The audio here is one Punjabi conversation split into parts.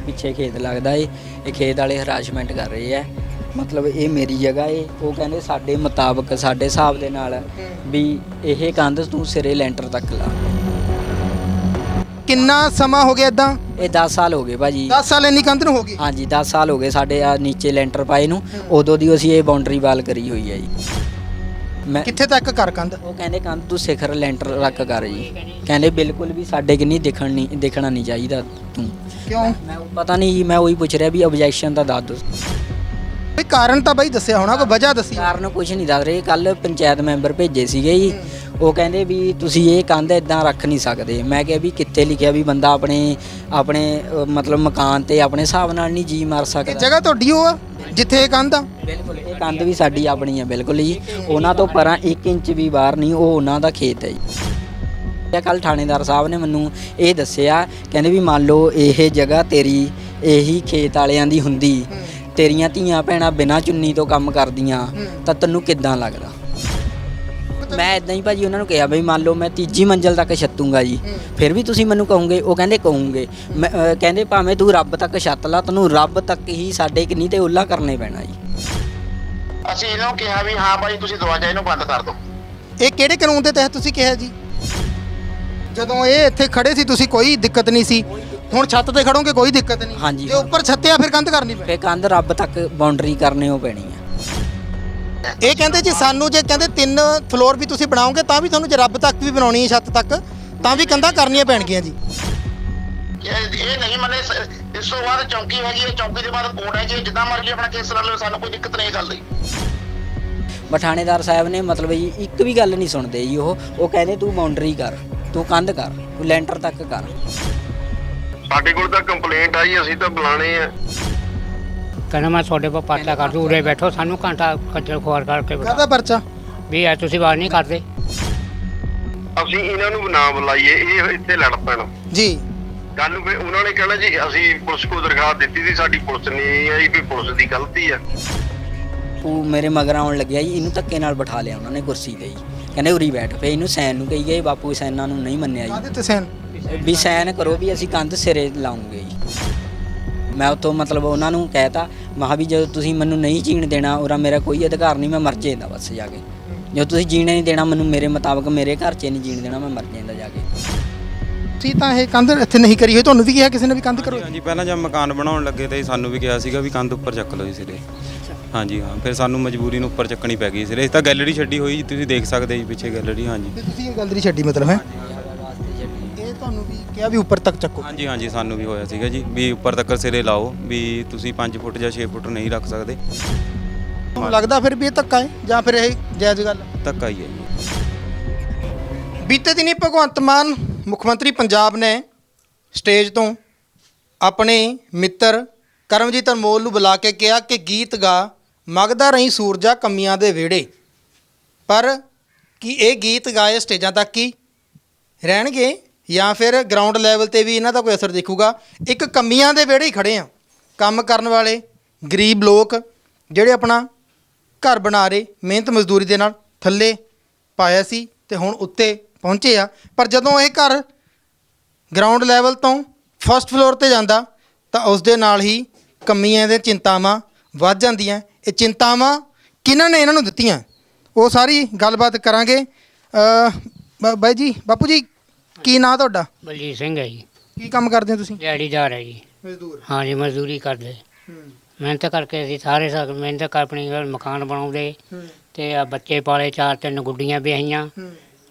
ਸਾਡੇ ਪਿੱਛੇ ਖੇਤ ਲੱਗਦਾ ਏ। ਇਹ ਖੇਤ ਵਾਲੇ ਹਰਾਸਮੈਂਟ ਕਰ ਰਹੇ ਆ। ਮਤਲਬ ਇਹ ਮੇਰੀ ਜਗ੍ਹਾ ਏ। ਉਹ ਕਹਿੰਦੇ ਸਾਡੇ ਮੁਤਾਬਕ ਸਾਡੇ ਹਿਸਾਬ ਦੇ ਨਾਲ ਵੀ ਇਹ ਕੰਧ ਤੂੰ ਸਿਰੇ ਲੈਂਟਰ ਤੱਕ ਲਾ। ਕਿੰਨਾ ਸਮਾਂ ਹੋ ਗਿਆ ਇਦਾਂ? ਇਹ 10 ਸਾਲ ਹੋ ਗਏ ਭਾਜੀ। 10 ਸਾਲ ਇੰਨੀ ਕੰਧ ਨੂੰ ਹੋ ਗਈ? ਹਾਂਜੀ 10 ਸਾਲ ਹੋ ਗਏ ਸਾਡੇ ਆ ਨੀਚੇ ਲੈਂਟਰ ਪਾਏ ਨੂੰ। ਉਦੋਂ ਦੀ ਅਸੀਂ ਇਹ ਬਾਉਂਡਰੀ ਵਾਲ ਕਰੀ ਹੋਈ ਹੈ ਜੀ। ਮੈਂ ਕਿੱਥੇ ਤੱਕ ਕਰ ਕੰਧ? ਉਹ ਕਹਿੰਦੇ ਕੰਧ ਤੂੰ ਸਿਖਰ ਲੈਂਟਰ ਰੱਖ ਕਰ ਜੀ। ਕਹਿੰਦੇ ਬਿਲਕੁਲ ਵੀ ਸਾਡੇ ਕਿ ਨਹੀਂ ਦਿਖਣ ਨਹੀਂ ਦੇਖਣਾ ਨਹੀਂ ਚਾਹੀਦਾ ਤੂੰ। ਕਿਉਂ? ਮੈਂ ਪਤਾ ਨਹੀਂ ਜੀ ਮੈਂ ਉਹੀ ਪੁੱਛ ਰਿਹਾ ਵੀ ਆਬਜੈਕਸ਼ਨ ਤਾਂ ਦੱਸ ਦੋ ਵੀ ਕਾਰਨ ਤਾਂ ਬਾਈ ਦੱਸਿਆ ਹੋਣਾ ਕੋਈ ਵਜ੍ਹਾ ਦੱਸੀ। ਕਾਰਨ ਕੁਝ ਨਹੀਂ ਦੱਸ ਰਹੇ। ਕੱਲ ਪੰਚਾਇਤ ਮੈਂਬਰ ਭੇਜੇ ਸੀਗੇ ਜੀ। ਉਹ ਕਹਿੰਦੇ ਵੀ ਤੁਸੀਂ ਇਹ ਕੰਧ ਇਦਾਂ ਰੱਖ ਨਹੀਂ ਸਕਦੇ। ਮੈਂ ਕਿਹਾ ਵੀ ਕਿੱਥੇ ਲਿਖਿਆ ਵੀ ਬੰਦਾ ਆਪਣੇ ਆਪਣੇ ਮਤਲਬ ਮਕਾਨ ਤੇ ਆਪਣੇ ਹਿਸਾਬ ਨਾਲ ਨਹੀਂ ਜੀ ਮਾਰ ਇਹ ਸਕਦਾ। ਜਗ੍ਹਾ ਤੁਹਾਡੀ ਉਹ ਆ ਜਿੱਥੇ ਇਹ ਕੰਧ ਆ? ਬਿਲਕੁਲ ਇਹ ਕੰਧ ਵੀ ਸਾਡੀ ਆਪਣੀ ਹੈ ਬਿਲਕੁਲ ਜੀ। ਉਹਨਾਂ ਤੋਂ ਪਰਾਂ 1 ਇੰਚ ਵੀ ਬਾਹਰ ਨਹੀਂ ਉਹ ਉਹਨਾਂ ਦਾ ਖੇਤ ਹੈ ਜੀ। ਕੱਲ ਥਾਣੇਦਾਰ ਸਾਹਿਬ ਨੇ ਮੈਨੂੰ ਇਹ ਦੱਸਿਆ ਕਹਿੰਦੇ ਵੀ ਮੰਨ ਲਓ ਇਹ ਜਗ੍ਹਾ ਤੇਰੀ ਇਹੀ ਖੇਤ ਵਾਲਿਆਂ ਦੀ ਹੁੰਦੀ ਤੇਰੀਆਂ ਧੀਆਂ ਭੈਣਾਂ ਬਿਨਾਂ ਚੁੰਨੀ ਤੋਂ ਕੰਮ ਕਰਦੀਆਂ ਤਾਂ ਤੈਨੂੰ ਕਿੱਦਾਂ ਲੱਗਦਾ? ਮੈਂ ਇਦਾਂ ਹੀ ਭਾਜੀ ਉਹਨਾਂ ਨੂੰ ਕਿਹਾ ਬਈ ਮੰਨ ਲਓ ਮੈਂ ਤੀਜੀ ਮੰਜ਼ਲ ਤੱਕ ਛੱਤੂੰਗਾ ਜੀ। ਫਿਰ ਵੀ ਤੁਸੀਂ ਮੈਨੂੰ ਕਹੋਗੇ ਉਹ ਕਹਿੰਦੇ ਕਹੋਗੇ। ਕਹਿੰਦੇ ਭਾਵੇਂ ਤੂੰ ਰੱਬ ਤੱਕ ਛੱਤ ਲਾ ਤੈਨੂੰ ਰੱਬ ਤੱਕ ਹੀ ਸਾਡੇ ਕਿ ਨਹੀਂ ਤੇ ਉੱਲਾ ਕਰਨੇ ਪੈਣਾ ਜੀ। ਅਸੀਂ ਇਹਨਾਂ ਨੂੰ ਕਿਹਾ ਵੀ ਹਾਂ ਭਾਈ ਤੁਸੀਂ ਦਰਵਾਜ਼ਾ ਇਹਨੂੰ ਬੰਦ ਕਰ ਦਿਓ। ਇਹ ਕਿਹੜੇ ਕਾਨੂੰਨ ਦੇ ਤਹਿਤ ਤੁਸੀਂ ਕਿਹਾ ਜੀ? ਜਦੋਂ ਇਹ ਇੱਥੇ ਖੜੇ ਸੀ ਤੁਸੀਂ ਕੋਈ ਦਿੱਕਤ ਨਹੀਂ ਸੀ। ਹੁਣ ਛੱਤ ਤੇ ਖੜੋਗੇ ਕੋਈ ਦਿੱਕਤ ਨਹੀਂ। ਜੇ ਉੱਪਰ ਛੱਤਿਆ ਫਿਰ ਕੰਧ ਕਰਨੀ ਪੈਣੀ। ਫੇ ਕੰਧ ਰੱਬ ਤੱਕ ਬਾਉਂਡਰੀ ਕਰਨੇ ਉਹ ਪੈਣੀ ਹੈ ਇਹ ਕਹਿੰਦੇ ਜੀ ਸਾਨੂੰ ਜੇ ਕਹਿੰਦੇ ਤਿੰਨ ਫਲੋਰ ਵੀ ਤੁਸੀਂ ਬਣਾਓਗੇ ਤਾਂ ਵੀ ਤੁਹਾਨੂੰ ਜੇ ਰੱਬ ਤੱਕ ਵੀ ਬਣਾਉਣੀ ਹੈ ਛੱਤ ਤੱਕ ਤਾਂ ਵੀ ਕੰਧਾਂ ਕਰਨੀਆਂ ਪੈਣਗੀਆਂ ਜੀ। ਇਹ ਨਹੀਂ ਮੰਨੇ ਇਸ ਤੋਂ ਬਾਅਦ ਚੌਂਕੀ ਹੈਗੀ ਹੈ ਚੌਂਕੀ ਦੇ ਬਾਅਦ ਕੋਰਟ ਹੈ ਜੀ ਜਿੱਦਾਂ ਮਰਜ਼ੀ ਆਪਣਾ ਕੇਸ ਲੜ ਲਓ ਸਾਨੂੰ ਕੋਈ ਦਿੱਕਤ ਨਹੀਂ ਗੱਲ ਦੀ। ਬਠਾਣੇਦਾਰ ਸਾਹਿਬ ਨੇ ਮਤਲਬ ਜੀ ਇੱਕ ਵੀ ਗੱਲ ਨਹੀਂ ਸੁਣਦੇ ਜੀ ਉਹ ਉਹ ਕਹਿੰਦੇ ਤੂੰ ਬਾਉਂਡਰੀ ਕਰ ਤੂੰ ਕੰਧ ਕਰ ਤੂੰ ਲੈਂਟਰ ਤੱਕ ਕਰ। ਸਾਡੇ ਕੋਲ ਤਾਂ ਕੰਪਲੇਂਟ ਆਈ ਅਸੀਂ ਤਾਂ ਬੁਲਾਣੇ ਆ। ਕਹਿੰਦਾ ਮੈਂ ਤੁਹਾਡੇ ਕੋਲ ਪਰਚਾ ਕਰ ਦੂੰ ਉਰੇ ਬੈਠੋ ਸਾਨੂੰ ਘੰਟਾ ਖੱਜਲ ਖੁਆਰ ਕਰਕੇ ਬਿਠਾ ਕਾਹਦਾ ਪਰਚਾ? ਵੀ ਐ ਤੁਸੀਂ ਬਾਤ ਨਹੀਂ ਕਰਦੇ। ਅਸੀਂ ਇਹਨਾਂ ਨੂੰ ਨਾ ਬੁਲਾਈਏ ਇਹ ਇੱਥੇ ਲੜ ਪੈਣ। ਜੀ। ਗੱਲ ਨੂੰ ਫਿਰ ਉਹਨਾਂ ਨੇ ਕਹਿਣਾ ਜੀ ਅਸੀਂ ਪੁਲਿਸ ਕੋ ਦਰਖਾਸਤ ਦਿੱਤੀ ਸੀ ਸਾਡੀ ਪੁਲਿਸ ਨਹੀਂ ਆਈ ਵੀ ਪੁਲਿਸ ਦੀ ਗਲਤੀ ਆ। ਉਹ ਮੇਰੇ ਮਗਰ ਆਉਣ ਲੱਗਿਆ ਜੀ ਇਹਨੂੰ ਧੱਕੇ ਨਾਲ ਬਿਠਾ ਲਿਆ ਉਹਨਾਂ ਨੇ ਕੁਰਸੀ ਤੇ ਜੀ। ਕਹਿੰਦੇ ਉਰੀ ਬੈਠ ਫੇ ਇਹਨੂੰ ਸੈਨ ਨੂੰ ਕਹੀ ਗਏ ਬਾਪੂ ਸੈਨਾਂ ਨੂੰ ਨਹੀਂ ਮੰਨਿਆ ਕਾਹਦੇ ਤੇ ਸੈਨ? ਜੀ ਵੀ ਸੈਨ ਕਰੋ ਵੀ ਅਸੀਂ ਕੰਧ ਸਿਰੇ ਲਾਉਂਗੇ ਜੀ। ਮੈਂ ਉੱਥੋਂ ਮਤਲਬ ਉਹਨਾਂ ਨੂੰ ਕਹਿਤਾ ਮਹਾ ਵੀ ਜਦੋਂ ਤੁਸੀਂ ਮੈਨੂੰ ਨਹੀਂ ਜੀਣ ਦੇਣਾ ਔਰ ਮੇਰਾ ਕੋਈ ਅਧਿਕਾਰ ਨਹੀਂ ਮੈਂ ਮਰ ਜਾਂਦਾ ਬਸ ਜਾ ਕੇ। ਜੇ ਤੁਸੀਂ ਜੀਣੇ ਨਹੀਂ ਦੇਣਾ ਮੈਨੂੰ ਮੇਰੇ ਮੁਤਾਬਕ ਮੇਰੇ ਘਰ 'ਚ ਨਹੀਂ ਜੀਣ ਦੇਣਾ ਮੈਂ ਮਰ ਜਾਂਦਾ ਜਾ ਕੇ। ਤੁਸੀਂ ਤਾਂ ਇਹ ਕੰਧ ਇੱਥੇ ਨਹੀਂ ਕਰੀ ਹੋਈ ਤੁਹਾਨੂੰ ਵੀ ਕਿਹਾ ਕਿਸੇ ਨੇ ਵੀ ਕੰਧ ਕਰੋ। ਹਾਂਜੀ ਪਹਿਲਾਂ ਜਦ ਮਕਾਨ ਬਣਾਉਣ ਲੱਗੇ ਤੇ ਸਾਨੂੰ ਵੀ ਕਿਹਾ ਸੀਗਾ ਵੀ ਕੰਧ ਉੱਪਰ ਚੱਕ ਲਓ ਜੀ ਸਿਰੇ। ਹਾਂਜੀ ਹਾਂ ਫਿਰ ਸਾਨੂੰ ਮਜਬੂਰੀ ਨੂੰ ਉੱਪਰ ਚੱਕਣੀ ਪੈ ਗਈ ਸਿਰੇ। ਅਸੀਂ ਤਾਂ ਗੈਲਰੀ ਛੱਡੀ ਹੋਈ ਤੁਸੀਂ ਦੇਖ ਸਕਦੇ ਜੀ ਪਿੱਛੇ ਗੈਲਰੀ ਹਾਂਜੀ। ਤੇ ਤੁਸੀਂ ਇਹ ਗੱਲ ਦੀ ਛੱਡੀ ਮਤਲਬ ਹੈ। ਤੁਹਾਨੂੰ ਵੀ ਕਿਹਾ ਵੀ ਉੱਪਰ ਤੱਕ ਚੱਕੋ? ਹਾਂਜੀ ਹਾਂਜੀ ਸਾਨੂੰ ਵੀ ਹੋਇਆ ਸੀਗਾ ਜੀ ਵੀ ਉੱਪਰ ਤੱਕ ਸਿਰੇ ਲਾਓ ਵੀ ਤੁਸੀਂ 5 ਫੁੱਟ ਜਾਂ 6 ਫੁੱਟ ਨਹੀਂ ਰੱਖ ਸਕਦੇ। ਤੁਹਾਨੂੰ ਲੱਗਦਾ ਫਿਰ ਵੀ ਇਹ ਧੱਕਾ ਹੈ ਜਾਂ ਫਿਰ ਇਹ ਜਾਇਜ਼ ਗੱਲ ਹੈ? ਧੱਕਾ ਹੀ ਹੈ ਜੀ। ਬੀਤੇ ਦਿਨੀ ਭਗਵੰਤ ਮਾਨ ਮੁੱਖ ਮੰਤਰੀ ਪੰਜਾਬ ਨੇ ਸਟੇਜ ਤੋਂ ਆਪਣੇ ਮਿੱਤਰ ਕਰਮਜੀਤ ਅਨਮੋਲ ਨੂੰ ਬੁਲਾ ਕੇ ਕਿਹਾ ਕਿ ਗੀਤ ਗਾ ਮਗਦਾ ਰਹੀ ਸੂਰਜਾ ਕਮੀਆਂ ਦੇ ਵਿਹੜੇ। ਪਰ ਕੀ ਇਹ ਗੀਤ ਗਾਏ ਸਟੇਜਾਂ ਤੱਕ ਹੀ ਰਹਿਣਗੇ? ਜਾਂ ਫਿਰ ਗਰਾਊਂਡ ਲੈਵਲ ਤੇ ਵੀ ਇਹਨਾਂ ਦਾ ਕੋਈ ਅਸਰ ਦਿਖੂਗਾ। ਇੱਕ ਕਮੀਆਂ ਦੇ ਵਿਹੜੇ ਹੀ ਖੜੇ ਆ। ਕੰਮ ਕਰਨ ਵਾਲੇ, ਗਰੀਬ ਲੋਕ ਜਿਹੜੇ ਆਪਣਾ ਘਰ ਬਣਾ ਰਹੇ, ਮਿਹਨਤ ਮਜ਼ਦੂਰੀ ਦੇ ਨਾਲ ਥੱਲੇ ਪਾਇਆ ਸੀ ਤੇ ਹੁਣ ਉੱਤੇ ਪਹੁੰਚੇ ਆ। ਪਰ ਜਦੋਂ ਇਹ ਘਰ ਗਰਾਊਂਡ ਲੈਵਲ ਤੋਂ ਫਸਟ ਫਲੋਰ ਤੇ ਜਾਂਦਾ, ਤਾਂ ਉਸ ਦੇ ਨਾਲ ਹੀ ਕਮੀਆਂ ਦੇ ਚਿੰਤਾਵਾਂ ਵੱਧ ਜਾਂਦੀਆਂ। ਇਹ ਚਿੰਤਾਵਾਂ ਕਿਹਨਾਂ ਨੇ ਇਹਨਾਂ ਨੂੰ ਦਿੱਤੀਆਂ? ਉਹ ਸਾਰੀ ਗੱਲਬਾਤ ਕਰਾਂਗੇ। ਬ- ਬਾਈ ਜੀ, ਬਾਪੂ ਜੀ ਕੀ ਨਾਂ ਤੁਹਾਡਾ? ਬਲਜੀਤ ਸਿੰਘ ਹੈ ਜੀ। ਕੀ ਕੰਮ ਕਰਦੇ ਹੋ ਤੁਸੀਂ? ਦਿਹਾੜੀਦਾਰ ਹੈ ਜੀ। ਮਜ਼ਦੂਰ। ਹਾਂ ਜੀ ਮਜ਼ਦੂਰੀ ਕਰਦੇ। ਮਿਹਨਤ ਕਰਕੇ ਅਸੀਂ ਸਾਰੇ ਸਭ ਮਿਹਨਤ ਕਰ ਆਪਣੀ ਘਰ ਮਕਾਨ ਬਣਾਉਂਦੇ। ਤੇ ਆ ਬੱਚੇ ਪਾਲੇ ਚਾਰ ਤਿੰਨ ਗੁੱਡੀਆਂ ਵਿਆਹੀਆਂ।